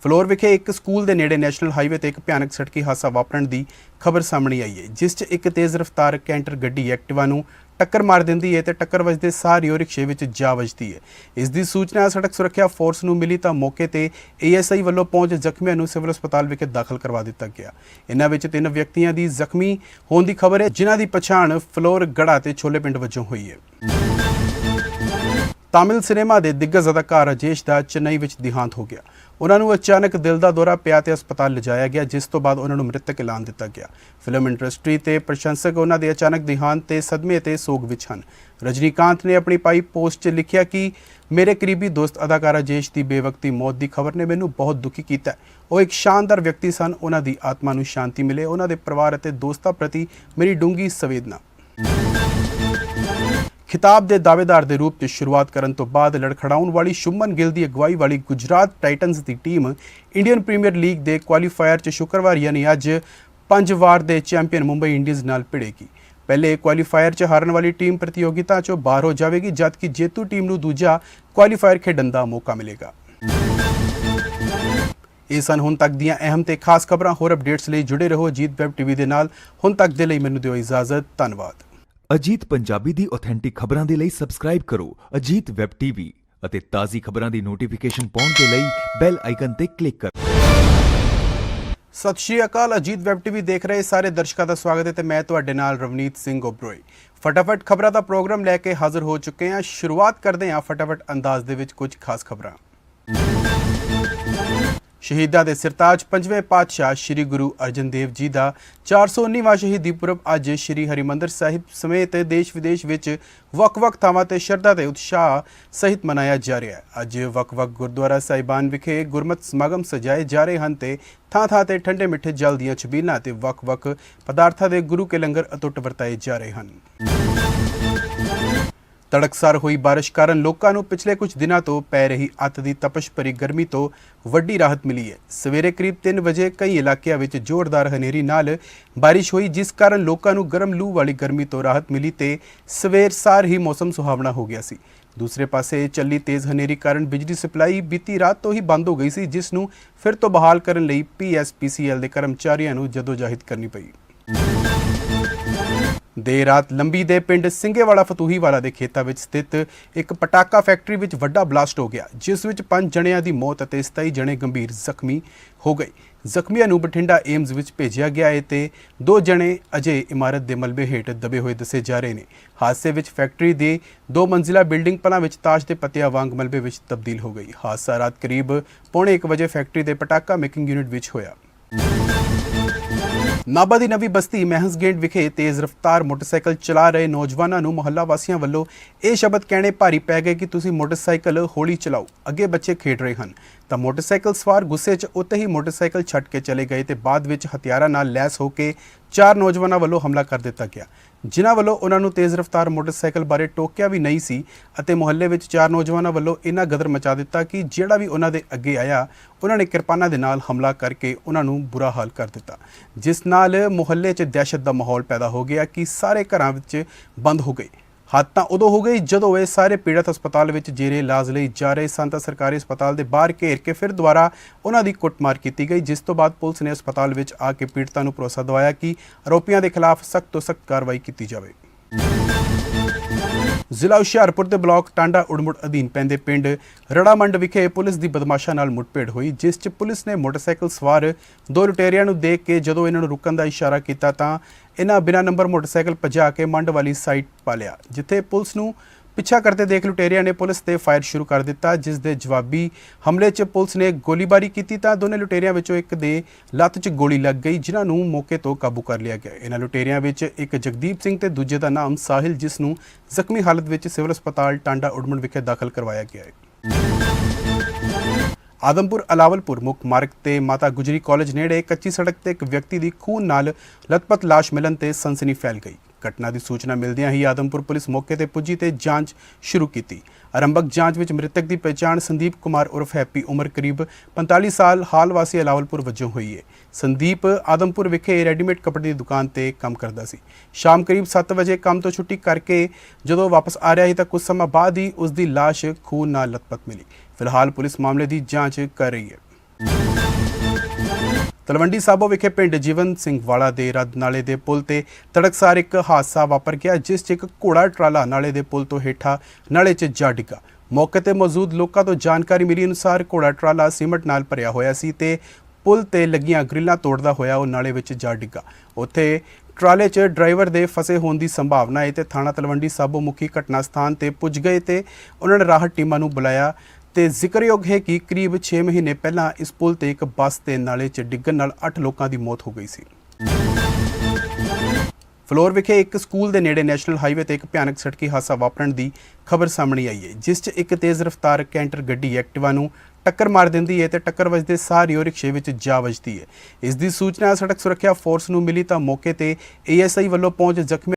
ਫਲੋਰ ਵਿਖੇ ਇੱਕ ਸਕੂਲ ਦੇ ਨੇੜੇ ਨੈਸ਼ਨਲ ਹਾਈਵੇ ਤੇ ਇੱਕ ਭਿਆਨਕ ਸੜਕੀ ਹਾਦਸਾ ਵਾਪਰਨ ਦੀ ਖਬਰ ਸਾਹਮਣੇ ਆਈ ਹੈ, ਜਿਸ 'ਚ ਇੱਕ ਤੇਜ਼ ਰਫ਼ਤਾਰ ਕੈਂਟਰ ਗੱਡੀ ਐਕਟਿਵਾ ਨੂੰ ਟੱਕਰ ਮਾਰ ਦਿੰਦੀ ਹੈ ਤੇ ਟੱਕਰ ਵੱਜਦੇ ਸਾਰ ਹੀ ਰਿਕਸ਼ੇ ਵਿੱਚ ਜਾ ਵੱਜਦੀ ਹੈ ਇਸ ਦੀ ਸੂਚਨਾ ਸੜਕ ਸੁਰੱਖਿਆ ਫੋਰਸ ਨੂੰ ਮਿਲੀ ਤਾਂ ਮੌਕੇ ਤੇ ਏਐਸਆਈ ਵੱਲੋਂ ਪਹੁੰਚ ਜ਼ਖਮੀਆਂ ਨੂੰ ਸਿਵਲ ਹਸਪਤਾਲ ਵਿਖੇ ਦਾਖਲ ਕਰਵਾ ਦਿੱਤਾ ਗਿਆ। ਇਹਨਾਂ ਵਿੱਚ ਤਿੰਨ ਵਿਅਕਤੀਆਂ ਦੀ ਜ਼ਖਮੀ ਹੋਣ ਦੀ ਖਬਰ ਹੈ, ਜਿਨ੍ਹਾਂ ਦੀ ਪਛਾਣ ਫਲੋਰ ਗੜਾ ਤੇ ਛੋਲੇ ਪਿੰਡ ਵਜੋਂ ਹੋਈ ਹੈ। ਤਾਮਿਲ ਸਿਨੇਮਾ ਦੇ ਦਿੱਗਜ ਅਦਾਕਾਰ ਰਾਜੇਸ਼ ਦਾ ਚੇਨਈ ਵਿੱਚ ਦੇਹਾਂਤ ਹੋ ਗਿਆ। ਉਹਨਾਂ ਨੂੰ ਅਚਾਨਕ ਦਿਲ ਦਾ ਦੌਰਾ ਪਿਆ ਤੇ ਹਸਪਤਾਲ ਲਿਜਾਇਆ ਗਿਆ, ਜਿਸ ਤੋਂ ਬਾਅਦ ਉਹਨਾਂ ਨੂੰ ਮ੍ਰਿਤਕ ਐਲਾਨ ਦਿੱਤਾ ਗਿਆ। ਫਿਲਮ ਇੰਡਸਟਰੀ ਤੇ ਪ੍ਰਸ਼ੰਸਕ ਉਹਨਾਂ ਦੇ ਅਚਾਨਕ ਦੇਹਾਂਤ ਤੇ ਸਦਮੇ ਤੇ ਸੋਗ ਵਿੱਚ ਹਨ। ਰਜਨੀਕਾਂਤ ਨੇ ਆਪਣੀ ਪਾਈ ਪੋਸਟ 'ਚ ਲਿਖਿਆ ਕਿ, ਮੇਰੇ ਕਰੀਬੀ ਦੋਸਤ ਅਦਾਕਾਰ ਰਾਜੇਸ਼ ਦੀ ਬੇਵਕਤੀ ਮੌਤ ਦੀ ਖਬਰ ਨੇ ਮੈਨੂੰ ਬਹੁਤ ਦੁਖੀ ਕੀਤਾ। ਉਹ ਇੱਕ ਸ਼ਾਨਦਾਰ ਵਿਅਕਤੀ ਸਨ। ਉਹਨਾਂ ਦੀ ਆਤਮਾ ਨੂੰ ਸ਼ਾਂਤੀ ਮਿਲੇ। ਉਹਨਾਂ ਦੇ ਪਰਿਵਾਰ ਅਤੇ ਦੋਸਤਾਂ ਪ੍ਰਤੀ ਮੇਰੀ ਡੂੰਗੀ ਸੰਵੇਦਨਾ। ਖਿਤਾਬ ਦੇ ਦਾਅਵੇਦਾਰ ਦੇ ਰੂਪ 'ਚ ਸ਼ੁਰੂਆਤ ਕਰਨ ਤੋਂ ਬਾਅਦ ਲੜਖੜਾਉਣ ਵਾਲੀ ਸ਼ੁਮਨ ਗਿੱਲ ਦੀ ਅਗਵਾਈ ਵਾਲੀ ਗੁਜਰਾਤ ਟਾਈਟਨਸ ਦੀ ਟੀਮ ਇੰਡੀਅਨ ਪ੍ਰੀਮੀਅਰ ਲੀਗ ਦੇ ਕੁਆਲੀਫਾਇਰ 'ਚ ਸ਼ੁੱਕਰਵਾਰ, ਯਾਨੀ ਅੱਜ ਪੰਜ ਵਾਰ ਦੇ ਚੈਂਪੀਅਨ ਮੁੰਬਈ ਇੰਡੀਅਨਸ ਨਾਲ ਭਿੜੇਗੀ। ਪਹਿਲੇ ਕੁਆਲੀਫਾਇਰ 'ਚ ਹਾਰਨ ਵਾਲੀ ਟੀਮ ਪ੍ਰਤੀਯੋਗਿਤਾ 'ਚੋਂ ਬਾਹਰ ਹੋ ਜਾਵੇਗੀ, ਜਦਕਿ ਜੇਤੂ ਟੀਮ ਨੂੰ ਦੂਜਾ ਕੁਆਲੀਫਾਇਰ ਖੇਡਣ ਦਾ ਮੌਕਾ ਮਿਲੇਗਾ। ਇਹ ਸਨ ਹੁਣ ਤੱਕ ਦੀਆਂ ਅਹਿਮ ਤੇ ਖਾਸ ਖਬਰਾਂ। ਹੋਰ ਅਪਡੇਟਸ ਲਈ ਜੁੜੇ ਰਹੋ ਜੀਤ ਵੈਬ ਟੀਵੀ ਦੇ ਨਾਲ। ਹੁਣ ਤੱਕ ਦੇ ਲਈ ਮੈਨੂੰ ਦਿਓ ਇਜਾਜ਼ਤ। ਧੰਨਵਾਦ। ਅਜੀਤ ਪੰਜਾਬੀ ਦੀ ਆਥੈਂਟਿਕ ਖਬਰਾਂ ਦੇ ਲਈ ਸਬਸਕ੍ਰਾਈਬ ਕਰੋ, ਅਜੀਤ ਵੈਬ ਟੀਵੀ ਅਤੇ ਤਾਜ਼ੀ ਖਬਰਾਂ ਦੀ ਨੋਟੀਫਿਕੇਸ਼ਨ ਪਾਉਣ ਦੇ ਲਈ ਬੈਲ ਆਈਕਨ ਤੇ ਕਲਿੱਕ ਕਰੋ। ਸਤਿ ਸ਼੍ਰੀ ਅਕਾਲ, ਅਜੀਤ ਵੈਬ ਟੀਵੀ ਦੇਖ ਰਹੇ ਸਾਰੇ ਦਰਸ਼ਕਾਂ ਦਾ ਸਵਾਗਤ ਹੈ ਤੇ ਮੈਂ ਤੁਹਾਡੇ ਨਾਲ ਰਵਨੀਤ ਸਿੰਘ ਓਬਰੋਏ ਫਟਾਫਟ ਖਬਰਾਂ ਦਾ ਪ੍ਰੋਗਰਾਮ ਲੈ ਕੇ ਹਾਜ਼ਰ ਹੋ ਚੁੱਕੇ ਹਾਂ। ਸ਼ੁਰੂਆਤ ਕਰਦੇ ਹਾਂ ਫਟਾਫਟ ਅੰਦਾਜ਼ ਦੇ ਵਿੱਚ ਕੁਝ ਖਾਸ ਖਬਰਾਂ। ਸ਼ਹੀਦਾਂ ਦੇ ਸਿਰਤਾਜ ਪੰਜਵੇਂ ਪਾਤਸ਼ਾਹ ਸ੍ਰੀ ਗੁਰੂ ਅਰਜਨ ਦੇਵ ਜੀ ਦਾ 419ਵਾਂ ਸ਼ਹੀਦੀ ਪੁਰਬ ਅੱਜ ਸ੍ਰੀ ਹਰਿਮੰਦਰ ਸਾਹਿਬ ਸਮੇਤ ਦੇਸ਼ ਵਿਦੇਸ਼ ਵਿੱਚ ਵੱਖ-ਵੱਖ ਥਾਵਾਂ ਤੇ ਸ਼ਰਧਾ ਤੇ ਉਤਸ਼ਾਹ ਸਹਿਤ ਮਨਾਇਆ ਜਾ ਰਿਹਾ ਹੈ। ਅੱਜ ਵੱਖ-ਵੱਖ ਗੁਰਦੁਆਰਾ ਸਾਹਿਬਾਨ ਵਿਖੇ ਗੁਰਮਤ ਸਮਾਗਮ ਸਜਾਏ ਜਾ ਰਹੇ ਹਨ ਤੇ ਥਾਂ-ਥਾਂ ਤੇ ਠੰਡੇ ਮਿੱਠੇ ਜਲ ਦੀਆਂ ਛਬੀਲਾਂ ਤੇ ਵੱਖ-ਵੱਖ ਪਦਾਰਥਾਂ ਦੇ ਗੁਰੂ ਕੇ ਲੰਗਰ ਅਟੁੱਟ ਵਰਤਾਏ ਜਾ ਰਹੇ ਹਨ। ਤੜਕਸਾਰ ਹੋਈ ਬਾਰਿਸ਼ ਕਾਰਨ ਲੋਕਾਂ ਨੂੰ ਪਿਛਲੇ ਕੁਝ ਦਿਨਾਂ ਤੋਂ ਪੈ ਰਹੀ ਅੱਤ ਦੀ ਤਪਸ਼ ਭਰੀ ਗਰਮੀ ਤੋਂ ਵੱਡੀ ਰਾਹਤ ਮਿਲੀ ਹੈ। ਸਵੇਰੇ ਕਰੀਬ 3 ਵਜੇ ਕਈ ਇਲਾਕਿਆਂ ਵਿੱਚ ਜ਼ੋਰਦਾਰ ਹਨੇਰੀ ਨਾਲ ਬਾਰਿਸ਼ ਹੋਈ, ਜਿਸ ਕਾਰਨ ਲੋਕਾਂ ਨੂੰ ਗਰਮ ਲੂ ਵਾਲੀ ਗਰਮੀ ਤੋਂ ਰਾਹਤ ਮਿਲੀ ਤੇ ਸਵੇਰ ਸਾਰ ਹੀ ਮੌਸਮ ਸੁਹਾਵਣਾ ਹੋ ਗਿਆ ਸੀ। ਦੂਸਰੇ ਪਾਸੇ ਚੱਲੀ ਤੇਜ਼ ਹਨੇਰੀ ਕਾਰਨ ਬਿਜਲੀ ਸਪਲਾਈ ਬੀਤੀ ਰਾਤ ਤੋਂ ਹੀ ਬੰਦ ਹੋ ਗਈ ਸੀ, ਜਿਸ ਨੂੰ ਫਿਰ ਤੋਂ ਬਹਾਲ ਕਰਨ ਲਈ ਪੀਐਸਪੀਸੀਐਲ ਦੇ ਕਰਮਚਾਰੀਆਂ ਨੂੰ ਜਦੋਜਹਿਦ ਕਰਨੀ ਪਈ। ਦੇਰ ਰਾਤ ਲੰਬੀ ਦੇ ਪਿੰਡ ਸਿੰਘੇਵਾਲਾ ਫਤੂਹੀਵਾਲਾ ਦੇ ਖੇਤਾਂ ਵਿੱਚ ਸਥਿਤ ਇੱਕ ਪਟਾਕਾ ਫੈਕਟਰੀ ਵਿੱਚ ਵੱਡਾ ਬਲਾਸਟ ਹੋ ਗਿਆ, ਜਿਸ ਵਿੱਚ ਪੰਜ ਜਣਿਆਂ ਦੀ ਮੌਤ ਅਤੇ 27 ਜਣੇ ਗੰਭੀਰ ਜ਼ਖਮੀ ਹੋ ਗਏ। ਜ਼ਖਮੀਆਂ ਨੂੰ ਬਠਿੰਡਾ ਏਮਜ਼ ਵਿੱਚ ਭੇਜਿਆ ਗਿਆ ਹੈ ਤੇ ਦੋ ਜਣੇ ਅਜੇ ਇਮਾਰਤ ਦੇ ਮਲਬੇ ਹੇਠ ਦਬੇ ਹੋਏ ਦੱਸੇ ਜਾ ਰਹੇ ਨੇ। ਹਾਦਸੇ ਵਿੱਚ ਫੈਕਟਰੀ ਦੇ ਦੋ ਮੰਜ਼ਿਲਾ ਬਿਲਡਿੰਗ ਪਲਾਂ ਵਿੱਚ ਤਾਸ਼ ਦੇ ਪੱਤਿਆਂ ਵਾਂਗ ਮਲਬੇ ਵਿੱਚ ਤਬਦੀਲ ਹੋ ਗਈ। ਹਾਦਸਾ ਰਾਤ ਕਰੀਬ ਪੌਣੇ 1 ਵਜੇ ਫੈਕਟਰੀ ਦੇ ਪਟਾਕਾ ਮੇਕਿੰਗ ਯੂਨਿਟ ਵਿੱਚ ਹੋਇਆ। ਨਾਭਾ ਦੀ ਨਵੀਂ ਬਸਤੀ ਮਹਿੰਸ ਗੇਟ ਵਿਖੇ ਤੇਜ਼ ਰਫ਼ਤਾਰ ਮੋਟਰਸਾਈਕਲ ਚਲਾ ਰਹੇ ਨੌਜਵਾਨਾਂ ਨੂੰ ਮੁਹੱਲਾ ਵਾਸੀਆਂ ਵੱਲੋਂ ਇਹ ਸ਼ਬਦ ਕਹਿਣੇ ਭਾਰੀ ਪੈ ਗਏ ਕਿ ਤੁਸੀਂ ਮੋਟਰਸਾਈਕਲ ਹੌਲੀ ਚਲਾਓ, ਅੱਗੇ ਬੱਚੇ ਖੇਡ ਰਹੇ ਹਨ। ਤਾਂ ਮੋਟਰਸਾਈਕਲ ਸਵਾਰ ਗੁੱਸੇ 'ਚ ਉੱਤੇ ਹੀ ਮੋਟਰਸਾਈਕਲ ਛੱਡ ਕੇ ਚਲੇ ਗਏ ਤੇ ਬਾਅਦ ਵਿੱਚ ਹਥਿਆਰਾਂ ਨਾਲ ਲੈਸ ਹੋ ਕੇ ਚਾਰ ਨੌਜਵਾਨਾਂ ਵੱਲੋਂ ਹਮਲਾ ਕਰ ਦਿੱਤਾ ਗਿਆ। ਜਿਨ੍ਹਾਂ ਵੱਲੋਂ ਉਹਨਾਂ ਨੂੰ ਤੇਜ਼ ਰਫ਼ਤਾਰ ਮੋਟਰਸਾਈਕਲ ਬਾਰੇ ਟੋਕਿਆ ਵੀ ਨਹੀਂ ਸੀ ਅਤੇ ਮੁਹੱਲੇ ਵਿੱਚ ਚਾਰ ਨੌਜਵਾਨਾਂ ਵੱਲੋਂ ਇੰਨਾ ਗਦਰ ਮਚਾ ਦਿੱਤਾ ਕਿ ਜਿਹੜਾ ਵੀ ਉਹਨਾਂ ਦੇ ਅੱਗੇ ਆਇਆ, ਉਹਨਾਂ ਨੇ ਕਿਰਪਾਨਾਂ ਦੇ ਨਾਲ ਹਮਲਾ ਕਰਕੇ ਉਹਨਾਂ ਨੂੰ ਬੁਰਾ ਹਾਲ ਕਰ ਦਿੱਤਾ। ਜਿਸ ਨਾਲ ਮੁਹੱਲੇ 'ਚ ਦਹਿਸ਼ਤ ਦਾ ਮਾਹੌਲ ਪੈਦਾ ਹੋ ਗਿਆ ਕਿ ਸਾਰੇ ਘਰਾਂ ਵਿੱਚ ਬੰਦ ਹੋ ਗਏ। ਹੱਦ ਤਾਂ ਉਦੋਂ ਹੋ ਗਈ ਜਦੋਂ ਇਹ ਸਾਰੇ ਪੀੜਤ ਹਸਪਤਾਲ ਵਿੱਚ ਜੇਰੇ ਇਲਾਜ ਲਈ ਜਾ ਰਹੇ ਸਨ ਤਾਂ ਸਰਕਾਰੀ ਹਸਪਤਾਲ ਦੇ ਬਾਹਰ ਘੇਰ ਕੇ ਫਿਰ ਦੁਬਾਰਾ ਉਹਨਾਂ ਦੀ ਕੁੱਟਮਾਰ ਕੀਤੀ ਗਈ, ਜਿਸ ਤੋਂ ਬਾਅਦ ਪੁਲਿਸ ਨੇ ਹਸਪਤਾਲ ਵਿੱਚ ਆ ਕੇ ਪੀੜਤਾਂ ਨੂੰ ਭਰੋਸਾ ਦਵਾਇਆ ਕਿ ਆਰੋਪੀਆਂ ਦੇ ਖਿਲਾਫ ਸਖਤ ਤੋਂ ਸਖਤ ਕਾਰਵਾਈ ਕੀਤੀ ਜਾਵੇ। ਜ਼ਿਲ੍ਹਾ ਹੁਸ਼ਿਆਰਪੁਰ ਦੇ ਬਲਾਕ ਟਾਂਡਾ ਉੜਮੁੜ ਅਧੀਨ ਪੈਂਦੇ ਪਿੰਡ ਰੜਾਮੰਡ ਵਿਖੇ ਪੁਲਿਸ ਦੀ ਬਦਮਾਸ਼ਾਂ ਨਾਲ ਮੁੱਠਭੇੜ ਹੋਈ, ਜਿਸ 'ਚ ਪੁਲਿਸ ਨੇ ਮੋਟਰਸਾਈਕਲ ਸਵਾਰ ਦੋ ਲੁਟੇਰਿਆਂ ਨੂੰ ਦੇਖ ਕੇ ਜਦੋਂ ਇਹਨਾਂ ਨੂੰ ਰੁਕਣ ਦਾ ਇਸ਼ਾਰਾ ਕੀਤਾ ਤਾਂ ਇਹਨਾਂ ਬਿਨਾਂ ਨੰਬਰ ਮੋਟਰਸਾਈਕਲ ਭਜਾ ਕੇ ਮੰਡ ਵਾਲੀ ਸਾਈਟ ਪਾ ਲਿਆ, ਜਿੱਥੇ ਪੁਲਿਸ ਨੂੰ ਪਿੱਛਾ ਕਰਦੇ ਦੇਖ ਲੁਟੇਰਿਆਂ ਨੇ ਪੁਲਿਸ ਤੇ ਫਾਇਰ ਸ਼ੁਰੂ ਕਰ ਦਿੱਤਾ, ਜਿਸ ਦੇ ਜਵਾਬੀ ਹਮਲੇ 'ਚ ਪੁਲਿਸ ਨੇ ਗੋਲੀਬਾਰੀ ਕੀਤੀ ਤਾਂ ਦੋਨੇ ਲੁਟੇਰਿਆਂ ਵਿੱਚੋਂ ਇੱਕ ਦੇ ਲੱਤ 'ਚ ਗੋਲੀ ਲੱਗ ਗਈ, ਜਿਨ੍ਹਾਂ ਨੂੰ ਮੌਕੇ ਤੋਂ ਕਾਬੂ ਕਰ ਲਿਆ ਗਿਆ। ਇਹਨਾਂ ਲੁਟੇਰਿਆਂ ਵਿੱਚ ਇੱਕ ਜਗਦੀਪ ਸਿੰਘ ਤੇ ਦੂਜੇ ਦਾ ਨਾਮ ਸਾਹਿਲ, ਜਿਸ ਨੂੰ ਜ਼ਖਮੀ ਹਾਲਤ ਵਿੱਚ ਸਿਵਲ ਹਸਪਤਾਲ ਟਾਂਡਾ ਉਡਮਣ ਵਿਖੇ ਦਾਖਲ ਕਰਵਾਇਆ ਗਿਆ ਹੈ। ਆਦਮਪੁਰ ਅਲਾਵਲਪੁਰ ਮੁੱਖ ਮਾਰਗ ਤੇ ਮਾਤਾ ਗੁਜਰੀ ਕਾਲਜ ਨੇੜੇ ਕੱਚੀ ਸੜਕ ਤੇ ਇੱਕ ਵਿਅਕਤੀ ਦੀ ਖੂਨ ਨਾਲ ਲਤਪਤ ਲਾਸ਼ ਮਿਲਣ ਤੇ ਸਨਸਨੀ ਫੈਲ ਗਈ। ਘਟਨਾ ਦੀ ਸੂਚਨਾ ਮਿਲਦਿਆਂ ਹੀ ਆਦਮਪੁਰ ਪੁਲਿਸ ਮੌਕੇ ਤੇ ਪੁੱਜੀ ਤੇ ਜਾਂਚ ਸ਼ੁਰੂ ਕੀਤੀ। ਆਰੰਭਕ ਜਾਂਚ ਵਿੱਚ ਮ੍ਰਿਤਕ ਦੀ ਪਛਾਣ ਸੰਦੀਪ ਕੁਮਾਰ ਉਰਫ ਹੈਪੀ ਉਮਰ ਕਰੀਬ 45 ਸਾਲ ਹਾਲ ਵਾਸੀ ਅਲਾਵਲਪੁਰ ਵਜੋਂ ਹੋਈ ਹੈ ਸੰਦੀਪ ਆਦਮਪੁਰ ਵਿਖੇ ਰੈਡੀਮੇਡ ਕੱਪੜੇ ਦੀ ਦੁਕਾਨ ਤੇ ਕੰਮ ਕਰਦਾ ਸੀ। ਸ਼ਾਮ ਕਰੀਬ 7 ਵਜੇ ਕੰਮ ਤੋਂ ਛੁੱਟੀ ਕਰਕੇ ਜਦੋਂ ਵਾਪਸ ਆ ਰਿਹਾ ਸੀ ਤਾਂ ਕੁਝ ਸਮਾਂ ਬਾਅਦ ਹੀ ਉਸ ਦੀ ਲਾਸ਼ ਖੂਨ ਨਾਲ ਲਤਪਤ ਮਿਲੀ। ਫਿਲਹਾਲ ਪੁਲਿਸ ਮਾਮਲੇ ਦੀ ਜਾਂਚ ਕਰ ਰਹੀ ਹੈ। ਤਲਵੰਡੀ ਸਾਬੋ ਵਿਖੇ ਪਿੰਡ ਜੀਵਨ ਸਿੰਘ ਵਾਲਾ ਦੇ ਰੱਦ ਨਾਲੇ ਦੇ ਪੁਲ ਤੇ ਤੜਕਸਾਰ ਇੱਕ ਹਾਦਸਾ ਵਾਪਰ ਗਿਆ, ਜਿਸ 'ਚ ਇੱਕ ਘੋੜਾ ਟਰਾਲਾ ਨਾਲੇ ਦੇ ਪੁਲ ਤੋਂ ਹੇਠਾਂ ਨਾਲੇ 'ਚ ਜਾ ਡਿੱਗਾ। ਮੌਕੇ ਤੇ ਮੌਜੂਦ ਲੋਕਾਂ ਤੋਂ ਜਾਣਕਾਰੀ ਮਿਲੀ ਅਨੁਸਾਰ ਘੋੜਾ ਟਰਾਲਾ ਸੀਮਟ ਨਾਲ ਭਰਿਆ ਹੋਇਆ ਸੀ ਤੇ ਪੁਲ ਤੇ ਲੱਗੀਆਂ ਗ੍ਰਿਲਾਂ ਤੋੜਦਾ ਹੋਇਆ ਉਹ ਨਾਲੇ ਵਿੱਚ ਜਾ ਡਿੱਗਾ। ਉੱਥੇ ਟਰਾਲੇ 'ਚ ਡਰਾਈਵਰ ਦੇ ਫਸੇ ਹੋਣ ਦੀ ਸੰਭਾਵਨਾ ਹੈ ਤੇ ਥਾਣਾ ਤਲਵੰਡੀ ਸਾਬੋ ਮੁਖੀ ਘਟਨਾ ਸਥਾਨ ਤੇ ਪੁੱਜ ਗਏ ਤੇ ਉਹਨਾਂ ਨੇ ਰਾਹਤ ਟੀਮਾਂ ਨੂੰ ਬੁਲਾਇਆ। ਤੇ ਜ਼ਿਕਰਯੋਗ ਹੈ ਕਿ ਕਰੀਬ 6 ਮਹੀਨੇ ਪਹਿਲਾਂ ਇਸ ਪੁਲ ਤੇ ਇੱਕ ਬੱਸ ਤੇ ਨਾਲੇ 'ਚ ਡਿੱਗਣ ਨਾਲ 8 ਲੋਕਾਂ ਦੀ ਮੌਤ ਹੋ ਗਈ ਸੀ। ਫਲੋਰ ਵਿਖੇ ਇੱਕ ਸਕੂਲ ਦੇ ਨੇੜੇ ਨੈਸ਼ਨਲ ਹਾਈਵੇ ਤੇ ਇੱਕ ਭਿਆਨਕ ਸੜਕੀ ਹਾਦਸਾ ਵਾਪਰਨ ਦੀ ਖਬਰ ਸਾਹਮਣੇ ਆਈ ਹੈ, ਜਿਸ 'ਚ ਇੱਕ ਤੇਜ਼ ਰਫ਼ਤਾਰ ਕੈਂਟਰ ਗੱਡੀ ਐਕਟਿਵਾ ਨੂੰ ਟੱਕਰ ਮਾਰ ਦਿੰਦੀ ਹੈ ਤੇ ਟੱਕਰ ਵੱਜਦੇ ਸਾਰ ਹੀ ਉਹ ਰਿਕਸ਼ੇ ਵਿੱਚ ਜਾ ਵੱਜਦੀ ਹੈ। ਇਸ ਦੀ ਸੂਚਨਾ ਸੜਕ ਸੁਰੱਖਿਆ ਫੋਰਸ ਨੂੰ ਮਿਲੀ ਤਾਂ ਮੌਕੇ ਤੇ ਏਐਸਆਈ ਵੱਲੋਂ ਪਹੁੰਚ ਜ਼ਖਮੀ